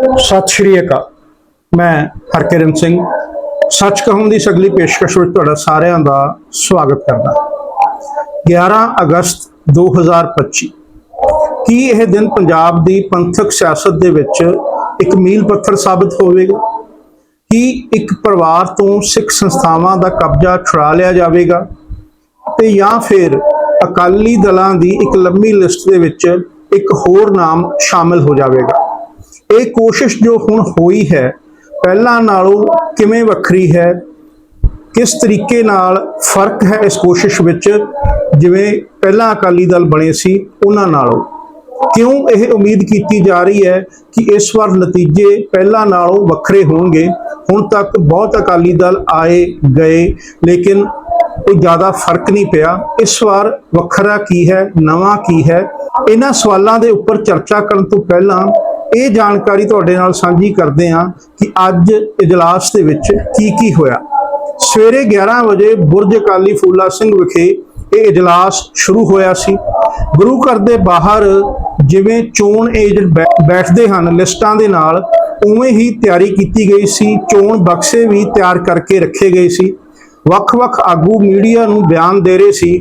ਸਤਿ ਸ਼੍ਰੀ ਅਕਾਲ। ਮੈਂ ਹਰਕਿਰਨ ਸਿੰਘ, ਸੱਚ ਕਹੂੰ ਦੀ ਸਗਲੀ ਪੇਸ਼ਕਸ਼ ਵਿੱਚ ਤੁਹਾਡਾ ਸਾਰਿਆਂ ਦਾ ਸਵਾਗਤ ਕਰਦਾ 11 ਅਗਸਤ 2025 ਕੀ ਇਹ ਦਿਨ ਪੰਜਾਬ ਦੀ ਪੰਥਕ ਸਿਆਸਤ ਦੇ ਵਿੱਚ ਇੱਕ ਮੀਲ ਪੱਥਰ ਸਾਬਤ ਹੋਵੇਗਾ? ਕੀ ਇੱਕ ਪਰਿਵਾਰ ਤੋਂ ਸਿੱਖ ਸੰਸਥਾਵਾਂ ਦਾ ਕਬਜ਼ਾ ਛੁਡਾ ਲਿਆ ਜਾਵੇਗਾ? ਤੇ ਜਾਂ ਫਿਰ ਅਕਾਲੀ ਦਲਾਂ ਦੀ ਇੱਕ ਲੰਮੀ ਲਿਸਟ ਦੇ ਵਿੱਚ ਇੱਕ ਹੋਰ ਨਾਮ ਸ਼ਾਮਲ ਹੋ ਜਾਵੇਗਾ? ਇਹ ਕੋਸ਼ਿਸ਼ ਜੋ ਹੁਣ ਹੋਈ ਹੈ, ਪਹਿਲਾਂ ਨਾਲੋਂ ਕਿਵੇਂ ਵੱਖਰੀ ਹੈ? ਕਿਸ ਤਰੀਕੇ ਨਾਲ ਫ਼ਰਕ ਹੈ ਇਸ ਕੋਸ਼ਿਸ਼ ਵਿੱਚ? ਜਿਵੇਂ ਪਹਿਲਾਂ ਅਕਾਲੀ ਦਲ ਬਣੇ ਸੀ, ਉਹਨਾਂ ਨਾਲੋਂ। ਕਿਉਂ ਇਹ ਉਮੀਦ ਕੀਤੀ ਜਾ ਰਹੀ ਹੈ ਕਿ ਇਸ ਵਾਰ ਨਤੀਜੇ ਪਹਿਲਾਂ ਨਾਲੋਂ ਵੱਖਰੇ ਹੋਣਗੇ? ਹੁਣ ਤੱਕ ਬਹੁਤ ਅਕਾਲੀ ਦਲ ਆਏ, ਗਏ, ਲੇਕਿਨ ਕੋਈ ਜ਼ਿਆਦਾ ਫ਼ਰਕ ਨਹੀਂ ਪਿਆ। ਇਸ ਵਾਰ ਵੱਖਰਾ ਕੀ ਹੈ, ਨਵਾਂ ਕੀ ਹੈ? ਇਹਨਾਂ ਸਵਾਲਾਂ ਦੇ ਉੱਪਰ ਚਰਚਾ ਕਰਨ ਤੋਂ ਪਹਿਲਾਂ ਇਹ ਜਾਣਕਾਰੀ ਤੁਹਾਡੇ ਨਾਲ ਸਾਂਝੀ ਕਰਦੇ ਹਾਂ ਕਿ ਅੱਜ ਇਜਲਾਸ ਦੇ ਵਿੱਚ ਕੀ ਕੀ ਹੋਇਆ। ਸਵੇਰੇ 11 ਵਜੇ ਬੁਰਜ ਅਕਾਲੀ ਫੂਲਾ ਸਿੰਘ ਵਿਖੇ ਇਹ ਇਜਲਾਸ ਸ਼ੁਰੂ ਹੋਇਆ ਸੀ। ਗੁਰੂ ਘਰ ਦੇ ਬਾਹਰ ਜਿਵੇਂ ਚੋਣ ਏਜੰਟ ਬੈ- ਬੈਠਦੇ ਹਨ, ਲਿਸਟਾਂ ਦੇ ਨਾਲ ਉਵੇਂ ਹੀ ਤਿਆਰੀ ਕੀਤੀ ਗਈ ਸੀ। ਚੋਣ ਬਕਸੇ ਵੀ ਤਿਆਰ ਕਰਕੇ ਰੱਖੇ ਗਏ ਸੀ। ਵੱਖ-ਵੱਖ ਆਗੂ ਮੀਡੀਆ ਨੂੰ ਬਿਆਨ ਦੇ ਰਹੇ ਸੀ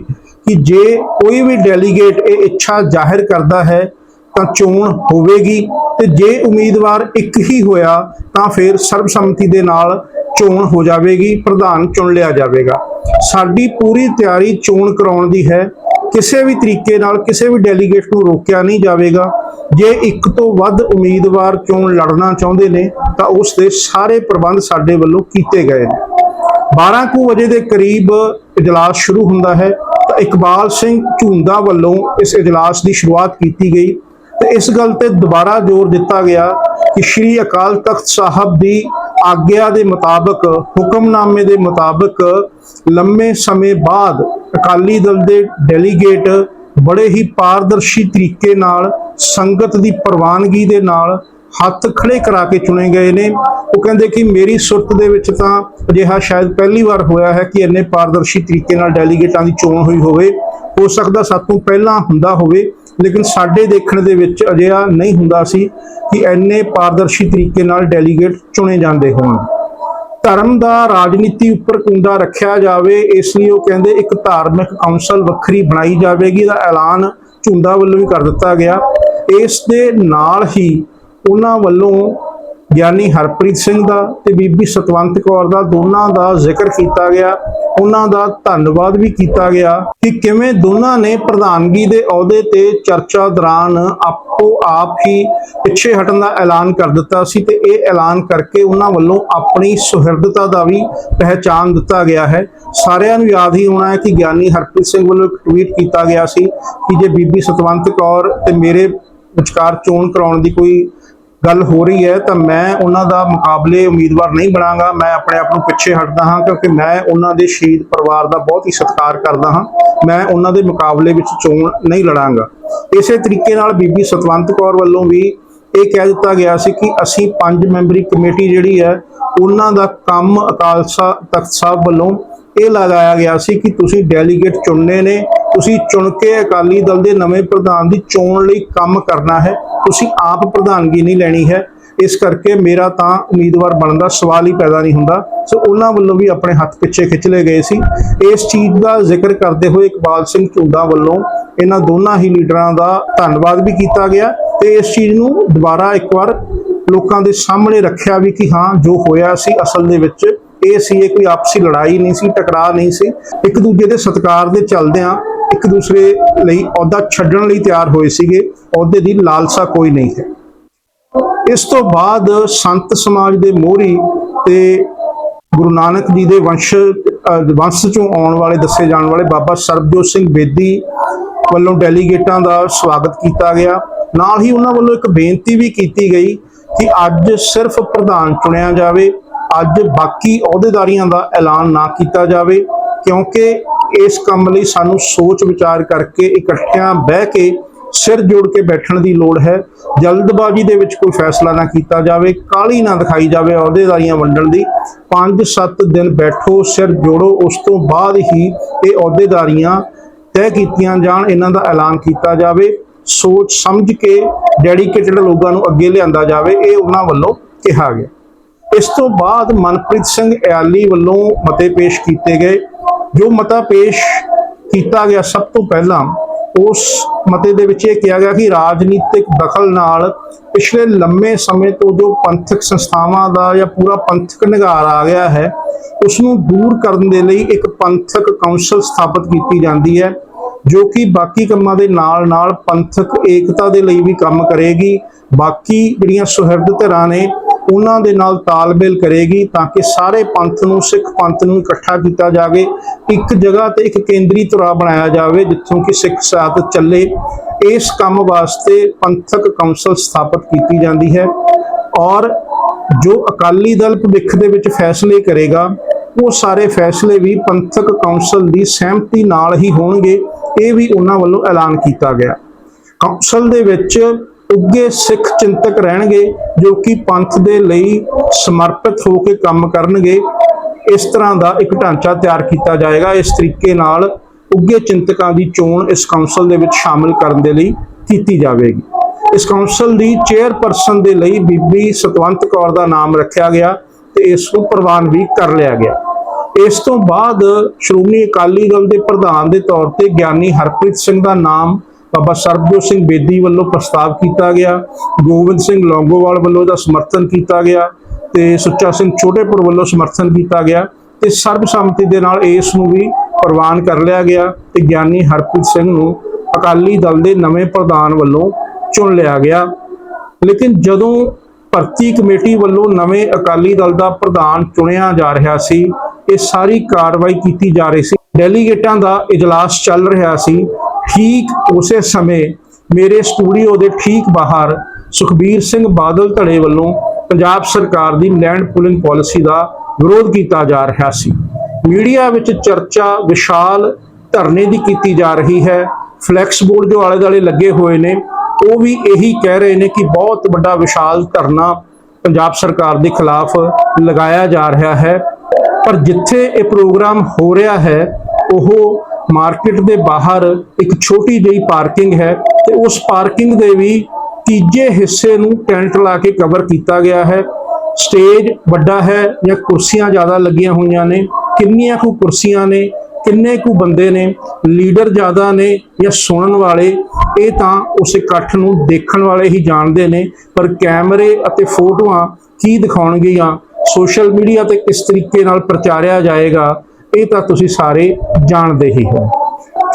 ਕਿ ਜੇ ਕੋਈ ਵੀ ਡੈਲੀਗੇਟ ਇਹ ਇੱਛਾ ਜ਼ਾਹਿਰ ਕਰਦਾ ਹੈ ਤਾਂ ਚੋਣ ਹੋਵੇਗੀ ਤੇ ਜੇ ਉਮੀਦਵਾਰ ਇੱਕ ਹੀ ਹੋਇਆ ਤਾਂ ਫਿਰ ਸਰਬਸੰਮਤੀ ਦੇ ਨਾਲ ਚੋਣ ਹੋ ਜਾਵੇਗੀ, ਪ੍ਰਧਾਨ ਚੁਣ ਲਿਆ ਜਾਵੇਗਾ। ਸਾਡੀ ਪੂਰੀ ਤਿਆਰੀ ਚੋਣ ਕਰਾਉਣ ਦੀ ਹੈ। ਕਿਸੇ ਵੀ ਤਰੀਕੇ ਨਾਲ ਕਿਸੇ ਵੀ ਡੈਲੀਗੇਟ ਨੂੰ ਰੋਕਿਆ ਨਹੀਂ ਜਾਵੇਗਾ। ਜੇ ਇੱਕ ਤੋਂ ਵੱਧ ਉਮੀਦਵਾਰ ਚੋਣ ਲੜਨਾ ਚਾਹੁੰਦੇ ਨੇ, ਤਾਂ ਉਸ ਦੇ ਸਾਰੇ ਪ੍ਰਬੰਧ ਸਾਡੇ ਵੱਲੋਂ ਕੀਤੇ ਗਏ ਨੇ। 12 ਕੁ ਵਜੇ ਦੇ ਕਰੀਬ ਇਜਲਾਸ ਸ਼ੁਰੂ ਹੁੰਦਾ ਹੈ। ਤਾਂ ਇਕਬਾਲ ਸਿੰਘ ਝੁੰਦਾ ਵੱਲੋਂ ਇਸ ਇਜਲਾਸ ਦੀ ਸ਼ੁਰੂਆਤ ਕੀਤੀ ਗਈ। ਤੇ ਇਸ ਗੱਲ ਤੇ ਦੁਬਾਰਾ ਜ਼ੋਰ ਦਿੱਤਾ ਗਿਆ ਕਿ ਸ੍ਰੀ ਅਕਾਲ ਤਖਤ ਸਾਹਿਬ ਦੀ ਆਗਿਆ ਦੇ ਮੁਤਾਬਕ, ਹੁਕਮਨਾਮੇ ਦੇ ਮੁਤਾਬਕ ਲੰਮੇ ਸਮੇਂ ਬਾਅਦ ਅਕਾਲੀ ਦਲ ਦੇ ਡੈਲੀਗੇਟ ਬੜੇ ਹੀ ਪਾਰਦਰਸ਼ੀ ਤਰੀਕੇ ਨਾਲ ਸੰਗਤ ਦੀ ਪ੍ਰਵਾਨਗੀ ਦੇ ਨਾਲ ਹੱਥ ਖੜੇ ਕਰਾ ਕੇ ਚੁਣੇ ਗਏ ਨੇ। ਉਹ ਕਹਿੰਦੇ ਕਿ ਮੇਰੀ ਸੁਰਤ ਦੇ ਵਿੱਚ ਤਾਂ ਅਜਿਹਾ ਸ਼ਾਇਦ ਪਹਿਲੀ ਵਾਰ ਹੋਇਆ ਹੈ ਕਿ ਇੰਨੇ ਪਾਰਦਰਸ਼ੀ ਤਰੀਕੇ ਨਾਲ ਡੈਲੀਗੇਟਾਂ ਦੀ ਚੋਣ ਹੋਈ ਹੋਵੇ। ਹੋ ਸਕਦਾ ਸਾਤੋਂ ਪਹਿਲਾਂ ਹੁੰਦਾ ਹੋਵੇ। ਲੇਕਿਨ ਸਾਡੇ ਦੇਖਣ ਦੇ ਵਿੱਚ ਅਜਿਹਾ ਨਹੀਂ ਹੁੰਦਾ ਸੀ ਕਿ ਇੰਨੇ ਪਾਰਦਰਸ਼ੀ ਤਰੀਕੇ ਨਾਲ ਡੈਲੀਗੇਟ ਚੁਣੇ ਜਾਂਦੇ ਹੋਣ। ਧਰਮ ਦਾ ਰਾਜਨੀਤੀ ਉੱਪਰ ਕੁੰਡਾ ਰੱਖਿਆ ਜਾਵੇ, ਇਸ ਲਈ ਉਹ ਕਹਿੰਦੇ ਇੱਕ ਧਾਰਮਿਕ ਕੌਂਸਲ ਵੱਖਰੀ ਬਣਾਈ ਜਾਵੇਗੀ ਦਾ ਐਲਾਨ ਝੁੰਦਾ ਵੱਲੋਂ ਵੀ ਕਰ ਦਿੱਤਾ ਗਿਆ। ਇਸ ਦੇ ਨਾਲ ਹੀ ਉਹਨਾਂ ਵੱਲੋਂ ਗਿਆਨੀ ਹਰਪ੍ਰੀਤ ਸਿੰਘ ਦਾ ਤੇ ਬੀਬੀ ਸਤਵੰਤ ਕੌਰ ਦਾ ਦੋਨਾਂ ਦਾ ਜ਼ਿਕਰ ਕੀਤਾ ਗਿਆ। ਉਹਨਾਂ ਦਾ ਧੰਨਵਾਦ ਵੀ ਕੀਤਾ ਗਿਆ ਕਿ ਕਿਵੇਂ ਦੋਨਾਂ ਨੇ ਪ੍ਰਧਾਨਗੀ ਦੇ ਅਹੁਦੇ ਤੇ ਚਰਚਾ ਦੌਰਾਨ ਆਪੋ ਆਪ ਹੀ ਪਿੱਛੇ ਹਟਣ ਦਾ ਐਲਾਨ ਕਰ ਦਿੱਤਾ ਸੀ ਤੇ ਇਹ ਐਲਾਨ ਕਰਕੇ ਉਹਨਾਂ ਵੱਲੋਂ ਆਪਣੀ ਸੁਹਿਰਦਤਾ ਦਾ ਵੀ ਪਹਿਚਾਨ ਦਿੱਤਾ ਗਿਆ ਹੈ। ਸਾਰਿਆਂ ਨੂੰ ਯਾਦ ਹੀ ਹੋਣਾ ਹੈ ਕਿ ਗਿਆਨੀ ਹਰਪ੍ਰੀਤ ਸਿੰਘ ਵੱਲੋਂ ਇੱਕ ਟਵੀਟ ਕੀਤਾ ਗਿਆ ਸੀ ਕਿ ਜੇ ਬੀਬੀ ਸਤਵੰਤ ਕੌਰ ਤੇ ਮੇਰੇ ਵਿਚਕਾਰ ਚੋਣ ਕਰਾਉਣ ਦੀ ਕੋਈ ਗੱਲ ਹੋ ਰਹੀ ਹੈ, ਤਾਂ ਮੈਂ ਉਹਨਾਂ ਦਾ ਮੁਕਾਬਲੇ ਉਮੀਦਵਾਰ ਨਹੀਂ ਬਣਾਂਗਾ। ਮੈਂ ਆਪਣੇ ਆਪ ਨੂੰ ਪਿੱਛੇ ਹਟਦਾ ਹਾਂ, ਕਿਉਂਕਿ ਮੈਂ ਉਹਨਾਂ ਦੇ ਸ਼ਹੀਦ ਪਰਿਵਾਰ ਦਾ ਬਹੁਤ ਹੀ ਸਤਿਕਾਰ ਕਰਦਾ ਹਾਂ। ਮੈਂ ਉਹਨਾਂ ਦੇ ਮੁਕਾਬਲੇ ਵਿੱਚ ਚੋਣ ਨਹੀਂ ਲੜਾਂਗਾ। ਇਸੇ ਤਰੀਕੇ ਨਾਲ ਬੀਬੀ ਸਤਵੰਤ ਕੌਰ ਵੱਲੋਂ ਵੀ ਇਹ ਕਹਿ ਦਿੱਤਾ ਗਿਆ ਸੀ ਕਿ ਅਸੀਂ ਪੰਜ ਮੈਂਬਰੀ ਕਮੇਟੀ ਜਿਹੜੀ ਹੈ, ਉਹਨਾਂ ਦਾ ਕੰਮ ਅਕਾਲ ਤਖਤ ਸਾਹਿਬ ਵੱਲੋਂ ਇਹ ਲਗਾਇਆ ਗਿਆ ਸੀ ਕਿ ਤੁਸੀਂ ਡੈਲੀਗੇਟ ਚੁਣਨੇ ਨੇ। ਤੁਸੀਂ ਚੁਣ ਕੇ ਅਕਾਲੀ ਦਲ ਦੇ ਨਵੇਂ ਪ੍ਰਧਾਨ ਦੀ ਚੋਣ ਲਈ ਕੰਮ ਕਰਨਾ ਹੈ, ਤੁਸੀਂ ਆਪ ਪ੍ਰਧਾਨਗੀ ਨਹੀਂ ਲੈਣੀ ਹੈ। ਇਸ ਕਰਕੇ ਮੇਰਾ ਤਾਂ ਉਮੀਦਵਾਰ ਬਣਨ ਦਾ ਸਵਾਲ ਹੀ ਪੈਦਾ ਨਹੀਂ ਹੁੰਦਾ। ਸੋ ਉਹਨਾਂ ਵੱਲੋਂ ਵੀ ਆਪਣੇ ਹੱਥ ਪਿੱਛੇ ਖਿੱਚ ਲਏ ਗਏ ਸੀ। ਇਸ ਚੀਜ਼ ਦਾ ਜ਼ਿਕਰ ਕਰਦੇ ਹੋਏ ਇਕਬਾਲ ਸਿੰਘ ਝੁੰਦਾ ਵੱਲੋਂ ਇਹਨਾਂ ਦੋਨਾਂ ਹੀ ਲੀਡਰਾਂ ਦਾ ਧੰਨਵਾਦ ਵੀ ਕੀਤਾ ਗਿਆ ਤੇ ਇਸ ਚੀਜ਼ ਨੂੰ ਦੁਬਾਰਾ ਇੱਕ ਵਾਰ ਲੋਕਾਂ ਦੇ ਸਾਹਮਣੇ ਰੱਖਿਆ ਵੀ ਕਿ ਹਾਂ, ਜੋ ਹੋਇਆ ਸੀ ਅਸਲ ਦੇ ਵਿੱਚ, ਇਹ ਸੀ, ਇਹ ਕੋਈ ਆਪਸੀ ਲੜਾਈ ਨਹੀਂ ਸੀ, ਟਕਰਾਅ ਨਹੀਂ ਸੀ। ਇੱਕ ਦੂਜੇ ਦੇ ਸਤਿਕਾਰ ਦੇ ਚੱਲਦਿਆਂ ਇੱਕ ਦੂਸਰੇ ਲਈ ਅਹੁਦਾ ਛੱਡਣ ਲਈ ਤਿਆਰ ਹੋਏ ਸੀਗੇ, ਅਹੁਦੇ ਦੀ ਲਾਲਸਾ ਕੋਈ ਨਹੀਂ ਹੈ ਇਸ ਤੋਂ ਬਾਅਦ ਸੰਤ ਸਮਾਜ ਦੇ ਮੋਹਰੀ ਤੇ ਗੁਰੂ ਨਾਨਕ ਜੀ ਦੇ ਵੰਸ਼ ਵੰਸ਼ ਚੋਂ ਆਉਣ ਵਾਲੇ, ਦੱਸੇ ਜਾਣ ਵਾਲੇ ਬਾਬਾ ਸਰਬਜੋਤ ਸਿੰਘ ਬੇਦੀ ਵੱਲੋਂ ਡੈਲੀਗੇਟਾਂ ਦਾ ਸਵਾਗਤ ਕੀਤਾ ਗਿਆ। ਨਾਲ ਹੀ ਉਹਨਾਂ ਵੱਲੋਂ ਇੱਕ ਬੇਨਤੀ ਵੀ ਕੀਤੀ ਗਈ ਕਿ ਅੱਜ ਸਿਰਫ ਪ੍ਰਧਾਨ ਚੁਣਿਆ ਜਾਵੇ, ਅੱਜ ਬਾਕੀ ਅਹੁਦੇਦਾਰੀਆਂ ਦਾ ਐਲਾਨ ਨਾ ਕੀਤਾ ਜਾਵੇ। ਕਿਉਂਕਿ ਇਸ ਕੰਮ ਲਈ ਸਾਨੂੰ ਸੋਚ ਵਿਚਾਰ ਕਰਕੇ ਇਕੱਠਿਆਂ ਬਹਿ ਕੇ ਸਿਰ ਜੋੜ ਕੇ ਬੈਠਣ ਦੀ ਲੋੜ ਹੈ। ਜਲਦਬਾਜ਼ੀ ਦੇ ਵਿੱਚ ਕੋਈ ਫੈਸਲਾ ਨਾ ਕੀਤਾ ਜਾਵੇ ਕਾਲੀ ਨਾ ਦਿਖਾਈ ਜਾਵੇ ਅਹੁਦੇਦਾਰੀਆਂ ਵੰਡਣ ਦੀ। 5-7 ਦਿਨ ਬੈਠੋ, ਸਿਰ ਜੋੜੋ, ਉਸ ਤੋਂ ਬਾਅਦ ਹੀ ਇਹ ਅਹੁਦੇਦਾਰੀਆਂ ਤੈਅ ਕੀਤੀਆਂ ਜਾਣ, ਇਹਨਾਂ ਦਾ ਐਲਾਨ ਕੀਤਾ ਜਾਵੇ। ਸੋਚ ਸਮਝ ਕੇ ਡੈਡੀਕੇਟਡ ਲੋਕਾਂ ਨੂੰ ਅੱਗੇ ਲਿਆਂਦਾ ਜਾਵੇ, ਇਹ ਉਹਨਾਂ ਵੱਲੋਂ ਕਿਹਾ ਗਿਆ। ਇਸ ਤੋਂ ਬਾਅਦ ਮਨਪ੍ਰੀਤ ਸਿੰਘ ਇਆਲੀ ਵੱਲੋਂ ਮਤੇ ਪੇਸ਼ ਕੀਤੇ ਗਏ। ਜੋ ਮਤਾ ਪੇਸ਼ ਕੀਤਾ ਗਿਆ ਸਭ ਤੋਂ ਪਹਿਲਾਂ, ਉਸ ਮਤੇ ਦੇ ਵਿੱਚ ਇਹ ਕਿਹਾ ਗਿਆ ਕਿ ਰਾਜਨੀਤਿਕ ਦਖਲ ਨਾਲ ਪਿਛਲੇ ਲੰਮੇ ਸਮੇਂ ਤੋਂ ਜੋ ਪੰਥਕ ਸੰਸਥਾਵਾਂ ਦਾ ਜਾਂ ਪੂਰਾ ਪੰਥਕ ਨਿਗਾਰ ਆ ਗਿਆ ਹੈ ਉਸ ਨੂੰ ਦੂਰ ਕਰਨ ਦੇ ਲਈ ਇੱਕ ਪੰਥਕ ਕੌਂਸਲ ਸਥਾਪਿਤ ਕੀਤੀ ਜਾਂਦੀ ਹੈ, ਜੋ ਕਿ ਬਾਕੀ ਕੰਮਾਂ ਦੇ ਨਾਲ ਨਾਲ ਪੰਥਕ ਏਕਤਾ ਦੇ ਲਈ ਵੀ ਕੰਮ ਕਰੇਗੀ। ਬਾਕੀ ਜਿਹੜੀਆਂ ਸੁਹਿਰਦ ਧਿਰਾਂ ਨੇ ਉਹਨਾਂ ਦੇ ਨਾਲ ਤਾਲਮੇਲ ਕਰੇਗੀ ਤਾਂ ਕਿ ਸਾਰੇ ਪੰਥ ਨੂੰ, ਸਿੱਖ ਪੰਥ ਨੂੰ ਇਕੱਠਾ ਕੀਤਾ ਜਾਵੇ, ਇੱਕ ਜਗ੍ਹਾ ਤੇ ਇੱਕ ਕੇਂਦਰੀ ਧੁਰਾ ਬਣਾਇਆ ਜਾਵੇ ਜਿੱਥੋਂ ਕਿ ਸਿੱਖ ਸਿਆਸਤ ਚੱਲੇ। ਇਸ ਕੰਮ ਵਾਸਤੇ ਪੰਥਕ ਕੌਂਸਲ ਸਥਾਪਿਤ ਕੀਤੀ ਜਾਂਦੀ ਹੈ ਔਰ ਜੋ ਅਕਾਲੀ ਦਲ ਭਵਿੱਖ ਦੇ ਵਿੱਚ ਫੈਸਲੇ ਕਰੇਗਾ, ਉਹ ਸਾਰੇ ਫੈਸਲੇ ਵੀ ਪੰਥਕ ਕੌਂਸਲ ਦੀ ਸਹਿਮਤੀ ਨਾਲ ਹੀ ਹੋਣਗੇ। ਇਹ ਵੀ ਉਹਨਾਂ ਵੱਲੋਂ ਐਲਾਨ ਕੀਤਾ ਗਿਆ। ਕੌਂਸਲ ਦੇ ਵਿੱਚ ਉੱਗੇ ਸਿੱਖ ਚਿੰਤਕ ਰਹਿਣਗੇ ਜੋ ਕਿ ਪੰਥ ਦੇ ਲਈ ਸਮਰਪਿਤ ਹੋ ਕੇ ਕੰਮ ਕਰਨਗੇ। ਇਸ ਤਰ੍ਹਾਂ ਦਾ ਇੱਕ ਢਾਂਚਾ ਤਿਆਰ ਕੀਤਾ ਜਾਏਗਾ। ਇਸ ਤਰੀਕੇ ਨਾਲ ਉੱਗੇ ਚਿੰਤਕਾਂ ਦੀ ਚੋਣ ਇਸ ਕੌਂਸਲ ਦੇ ਵਿੱਚ ਸ਼ਾਮਿਲ ਕਰਨ ਦੇ ਲਈ ਕੀਤੀ ਜਾਵੇਗੀ। ਇਸ ਕੌਂਸਲ ਦੀ ਚੇਅਰਪਰਸਨ ਦੇ ਲਈ ਬੀਬੀ ਸਤਵੰਤ ਕੌਰ ਦਾ ਨਾਮ ਰੱਖਿਆ ਗਿਆ ਤੇ ਇਸ ਨੂੰ ਪ੍ਰਵਾਨ ਵੀ ਕਰ ਲਿਆ ਗਿਆ। ਇਸ ਤੋਂ ਬਾਅਦ ਸ਼੍ਰੋਮਣੀ ਅਕਾਲੀ ਦਲ ਦੇ ਪ੍ਰਧਾਨ ਦੇ ਤੌਰ ਤੇ ਗਿਆਨੀ ਹਰਪ੍ਰੀਤ ਸਿੰਘ ਦਾ ਨਾਮ ਬਾਬਾ ਸਰਬਜੋਤ ਸਿੰਘ ਬੇਦੀ ਵੱਲੋਂ ਪ੍ਰਸਤਾਵ ਕੀਤਾ ਗਿਆ, ਗੋਬਿੰਦ ਸਿੰਘ ਲੌਂਗੋਵਾਲ ਵੱਲੋਂ ਇਹਦਾ ਸਮਰਥਨ ਕੀਤਾ ਗਿਆ ਤੇ ਸੁੱਚਾ ਸਿੰਘ ਛੋਟੇਪੁਰ ਵੱਲੋਂ ਸਮਰਥਨ ਕੀਤਾ ਗਿਆ ਤੇ ਸਰਬਸੰਮਤੀ ਦੇ ਨਾਲ ਇਸ ਨੂੰ ਵੀ ਪ੍ਰਵਾਨ ਕਰ ਲਿਆ ਗਿਆ ਤੇ ਗਿਆਨੀ ਹਰਪ੍ਰੀਤ ਸਿੰਘ ਨੂੰ ਅਕਾਲੀ ਦਲ ਦੇ ਨਵੇਂ ਪ੍ਰਧਾਨ ਵੱਲੋਂ ਚੁਣ ਲਿਆ ਗਿਆ। ਲੇਕਿਨ ਜਦੋਂ ਭਰਤੀ ਕਮੇਟੀ ਵੱਲੋਂ ਨਵੇਂ ਅਕਾਲੀ ਦਲ ਦਾ ਪ੍ਰਧਾਨ ਚੁਣਿਆ ਜਾ ਰਿਹਾ ਸੀ, ਇਹ ਸਾਰੀ ਕਾਰਵਾਈ ਕੀਤੀ ਜਾ ਰਹੀ ਸੀ। ਡੈਲੀਗੇਟਾਂ ਦਾ ਇਜਲਾਸ ਚੱਲ ਰਿਹਾ ਸੀ। ਠੀਕ ਉਸੇ ਸਮੇਂ ਮੇਰੇ ਸਟੂਡੀਓ ਦੇ ਠੀਕ ਬਾਹਰ ਸੁਖਬੀਰ ਸਿੰਘ ਬਾਦਲ ਧੜੇ ਵੱਲੋਂ ਪੰਜਾਬ ਸਰਕਾਰ ਦੀ ਲੈਂਡ ਪੂਲਿੰਗ ਪਾਲਿਸੀ ਦਾ ਵਿਰੋਧ ਕੀਤਾ ਜਾ ਰਿਹਾ ਸੀ। ਮੀਡੀਆ ਵਿੱਚ ਚਰਚਾ ਵਿਸ਼ਾਲ ਧਰਨੇ ਦੀ ਕੀਤੀ ਜਾ ਰਹੀ ਹੈ। ਫਲੈਕਸ ਬੋਰਡ ਜੋ ਆਲੇ ਦੁਆਲੇ ਲੱਗੇ ਹੋਏ ਨੇ, ਉਹ ਵੀ ਇਹੀ ਕਹਿ ਰਹੇ ਨੇ ਕਿ ਬਹੁਤ ਵੱਡਾ ਵਿਸ਼ਾਲ ਧਰਨਾ ਪੰਜਾਬ ਸਰਕਾਰ ਦੇ ਖਿਲਾਫ ਲਗਾਇਆ ਜਾ ਰਿਹਾ ਹੈ। ਪਰ ਜਿੱਥੇ ਇਹ ਪ੍ਰੋਗਰਾਮ ਹੋ ਰਿਹਾ ਹੈ ਉਹ ਮਾਰਕੀਟ ਦੇ ਬਾਹਰ ਇੱਕ ਛੋਟੀ ਜਿਹੀ ਪਾਰਕਿੰਗ ਹੈ ਤੇ ਉਸ ਪਾਰਕਿੰਗ ਦੇ ਵੀ ਤੀਜੇ ਹਿੱਸੇ ਨੂੰ ਟੈਂਟ ਲਾ ਕੇ ਕਵਰ ਕੀਤਾ ਗਿਆ ਹੈ। ਸਟੇਜ ਵੱਡਾ ਹੈ ਜਾਂ ਕੁਰਸੀਆਂ ਜ਼ਿਆਦਾ ਲੱਗੀਆਂ ਹੋਈਆਂ ਨੇ, ਕਿੰਨੀਆਂ ਕੁ ਕੁਰਸੀਆਂ ਨੇ, ਕਿੰਨੇ ਕੁ ਬੰਦੇ ਨੇ ਲੀਡਰ ਜ਼ਿਆਦਾ ਨੇ ਜਾਂ ਸੁਣਨ ਵਾਲੇ, ਇਹ ਤਾਂ ਉਸ ਇਕੱਠ ਨੂੰ ਦੇਖਣ ਵਾਲੇ ਹੀ ਜਾਣਦੇ ਨੇ। ਪਰ ਕੈਮਰੇ ਅਤੇ ਫੋਟੋਆਂ ਕੀ ਦਿਖਾਉਣਗੀਆਂ? ਸੋਸ਼ਲ ਮੀਡੀਆ ਤੇ ਕਿਸ ਤਰੀਕੇ ਨਾਲ ਪ੍ਰਚਾਰਿਆ ਜਾਏਗਾ? ਇਹ ਤਾਂ ਤੁਸੀਂ ਸਾਰੇ ਜਾਣਦੇ ਹੀ ਹੋ।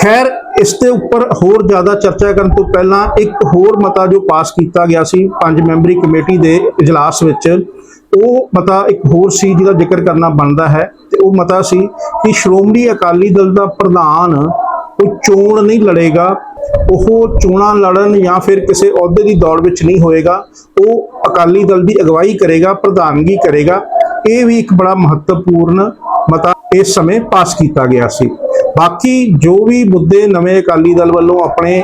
ਖੈਰ, ਇਸ ਦੇ ਉੱਪਰ ਹੋਰ ਜ਼ਿਆਦਾ ਚਰਚਾ ਕਰਨ ਤੋਂ ਪਹਿਲਾਂ ਇੱਕ ਹੋਰ ਮਤਾ ਜੋ ਪਾਸ ਕੀਤਾ ਗਿਆ ਸੀ ਪੰਜ ਮੈਂਬਰੀ ਕਮੇਟੀ ਦੇ ਇਜਲਾਸ ਵਿੱਚ, ਉਹ ਮਤਾ ਇੱਕ ਹੋਰ ਸੀ ਜਿਹਦਾ ਜ਼ਿਕਰ ਕਰਨਾ ਬਣਦਾ ਹੈ ਤੇ ਉਹ ਮਤਾ ਸੀ ਕਿ ਸ਼੍ਰੋਮਣੀ ਅਕਾਲੀ ਦਲ ਦਾ ਪ੍ਰਧਾਨ ਕੋਈ ਚੋਣ ਨਹੀਂ ਲੜੇਗਾ, ਉਹ ਚੋਣਾਂ ਲੜਨ ਜਾਂ ਫਿਰ ਕਿਸੇ ਅਹੁਦੇ ਦੀ ਦੌੜ ਵਿੱਚ ਨਹੀਂ ਹੋਏਗਾ, ਉਹ ਅਕਾਲੀ ਦਲ ਦੀ ਅਗਵਾਈ ਕਰੇਗਾ, ਪ੍ਰਧਾਨਗੀ ਕਰੇਗਾ। ਇਹ ਵੀ ਇੱਕ ਬੜਾ ਮਹੱਤਵਪੂਰਨ ਮਤਾ ਇਸ ਸਮੇਂ ਪਾਸ ਕੀਤਾ ਗਿਆ ਸੀ। ਬਾਕੀ ਜੋ ਵੀ ਮੁੱਦੇ ਨਵੇਂ ਅਕਾਲੀ ਦਲ ਵੱਲੋਂ ਆਪਣੇ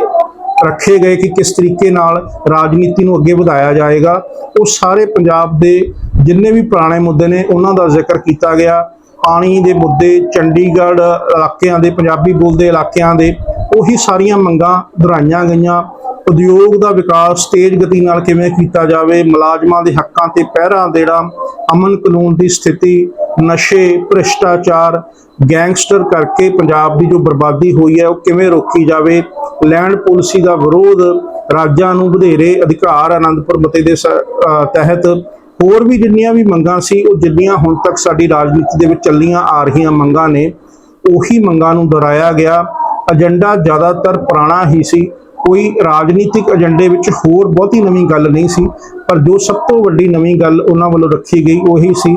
ਰੱਖੇ ਗਏ ਕਿ ਕਿਸ ਤਰੀਕੇ ਨਾਲ ਰਾਜਨੀਤੀ ਨੂੰ ਅੱਗੇ ਵਧਾਇਆ ਜਾਏਗਾ, ਉਹ ਸਾਰੇ ਪੰਜਾਬ ਦੇ ਜਿੰਨੇ ਵੀ ਪੁਰਾਣੇ ਮੁੱਦੇ ਨੇ ਉਹਨਾਂ ਦਾ ਜ਼ਿਕਰ ਕੀਤਾ ਗਿਆ। ਪਾਣੀ ਦੇ ਮੁੱਦੇ, ਚੰਡੀਗੜ੍ਹ ਇਲਾਕਿਆਂ ਦੇ, ਪੰਜਾਬੀ ਬੋਲਦੇ ਇਲਾਕਿਆਂ ਦੇ, ਉਹੀ ਸਾਰੀਆਂ ਮੰਗਾਂ ਦੁਹਰਾਈਆਂ ਗਈਆਂ। ਉਦਯੋਗ ਦਾ ਵਿਕਾਸ ਤੇਜ਼ ਗਤੀ ਨਾਲ ਕਿਵੇਂ ਕੀਤਾ ਜਾਵੇ, ਮੁਲਾਜ਼ਮਾਂ ਦੇ ਹੱਕਾਂ ਤੇ ਪਹਿਰਾ ਦੇਣਾ, ਅਮਨ ਕਾਨੂੰਨ ਦੀ ਸਥਿਤੀ ਨਸ਼ੇ, ਭ੍ਰਿਸ਼ਟਾਚਾਰ, ਗੈਂਗਸਟਰ ਕਰਕੇ ਪੰਜਾਬ ਦੀ ਜੋ ਬਰਬਾਦੀ ਹੋਈ ਹੈ, ਉਹ ਕਿਵੇਂ ਰੋਕੀ ਜਾਵੇ? ਲੈਂਡ ਪਾਲਿਸੀ ਦਾ ਵਿਰੋਧ ਰਾਜਾਂ ਨੂੰ ਵਧੇਰੇ ਅਧਿਕਾਰ ਆਨੰਦਪੁਰ ਮਤੇ ਦੇ ਤਹਿਤ। ਹੋਰ ਵੀ ਜਿੰਨੀਆਂ ਵੀ ਮੰਗਾਂ ਸੀ, ਉਹ ਜਿੰਨੀਆਂ ਹੁਣ ਤੱਕ ਸਾਡੀ ਰਾਜਨੀਤੀ ਦੇ ਵਿੱਚ ਚੱਲੀਆਂ ਆ ਰਹੀਆਂ ਮੰਗਾਂ ਨੇ, ਉਹੀ ਮੰਗਾਂ ਨੂੰ ਦੁਹਰਾਇਆ ਗਿਆ। ਏਜੰਡਾ ਜ਼ਿਆਦਾਤਰ ਪੁਰਾਣਾ ਹੀ ਸੀ। ਕੋਈ ਰਾਜਨੀਤਿਕ ਏਜੰਡੇ ਵਿੱਚ ਹੋਰ ਬਹੁਤੀ ਨਵੀਂ ਗੱਲ ਨਹੀਂ ਸੀ, ਪਰ ਜੋ ਸਭ ਤੋਂ ਵੱਡੀ ਨਵੀਂ ਗੱਲ ਉਹਨਾਂ ਵੱਲੋਂ ਰੱਖੀ ਗਈ ਉਹੀ ਸੀ,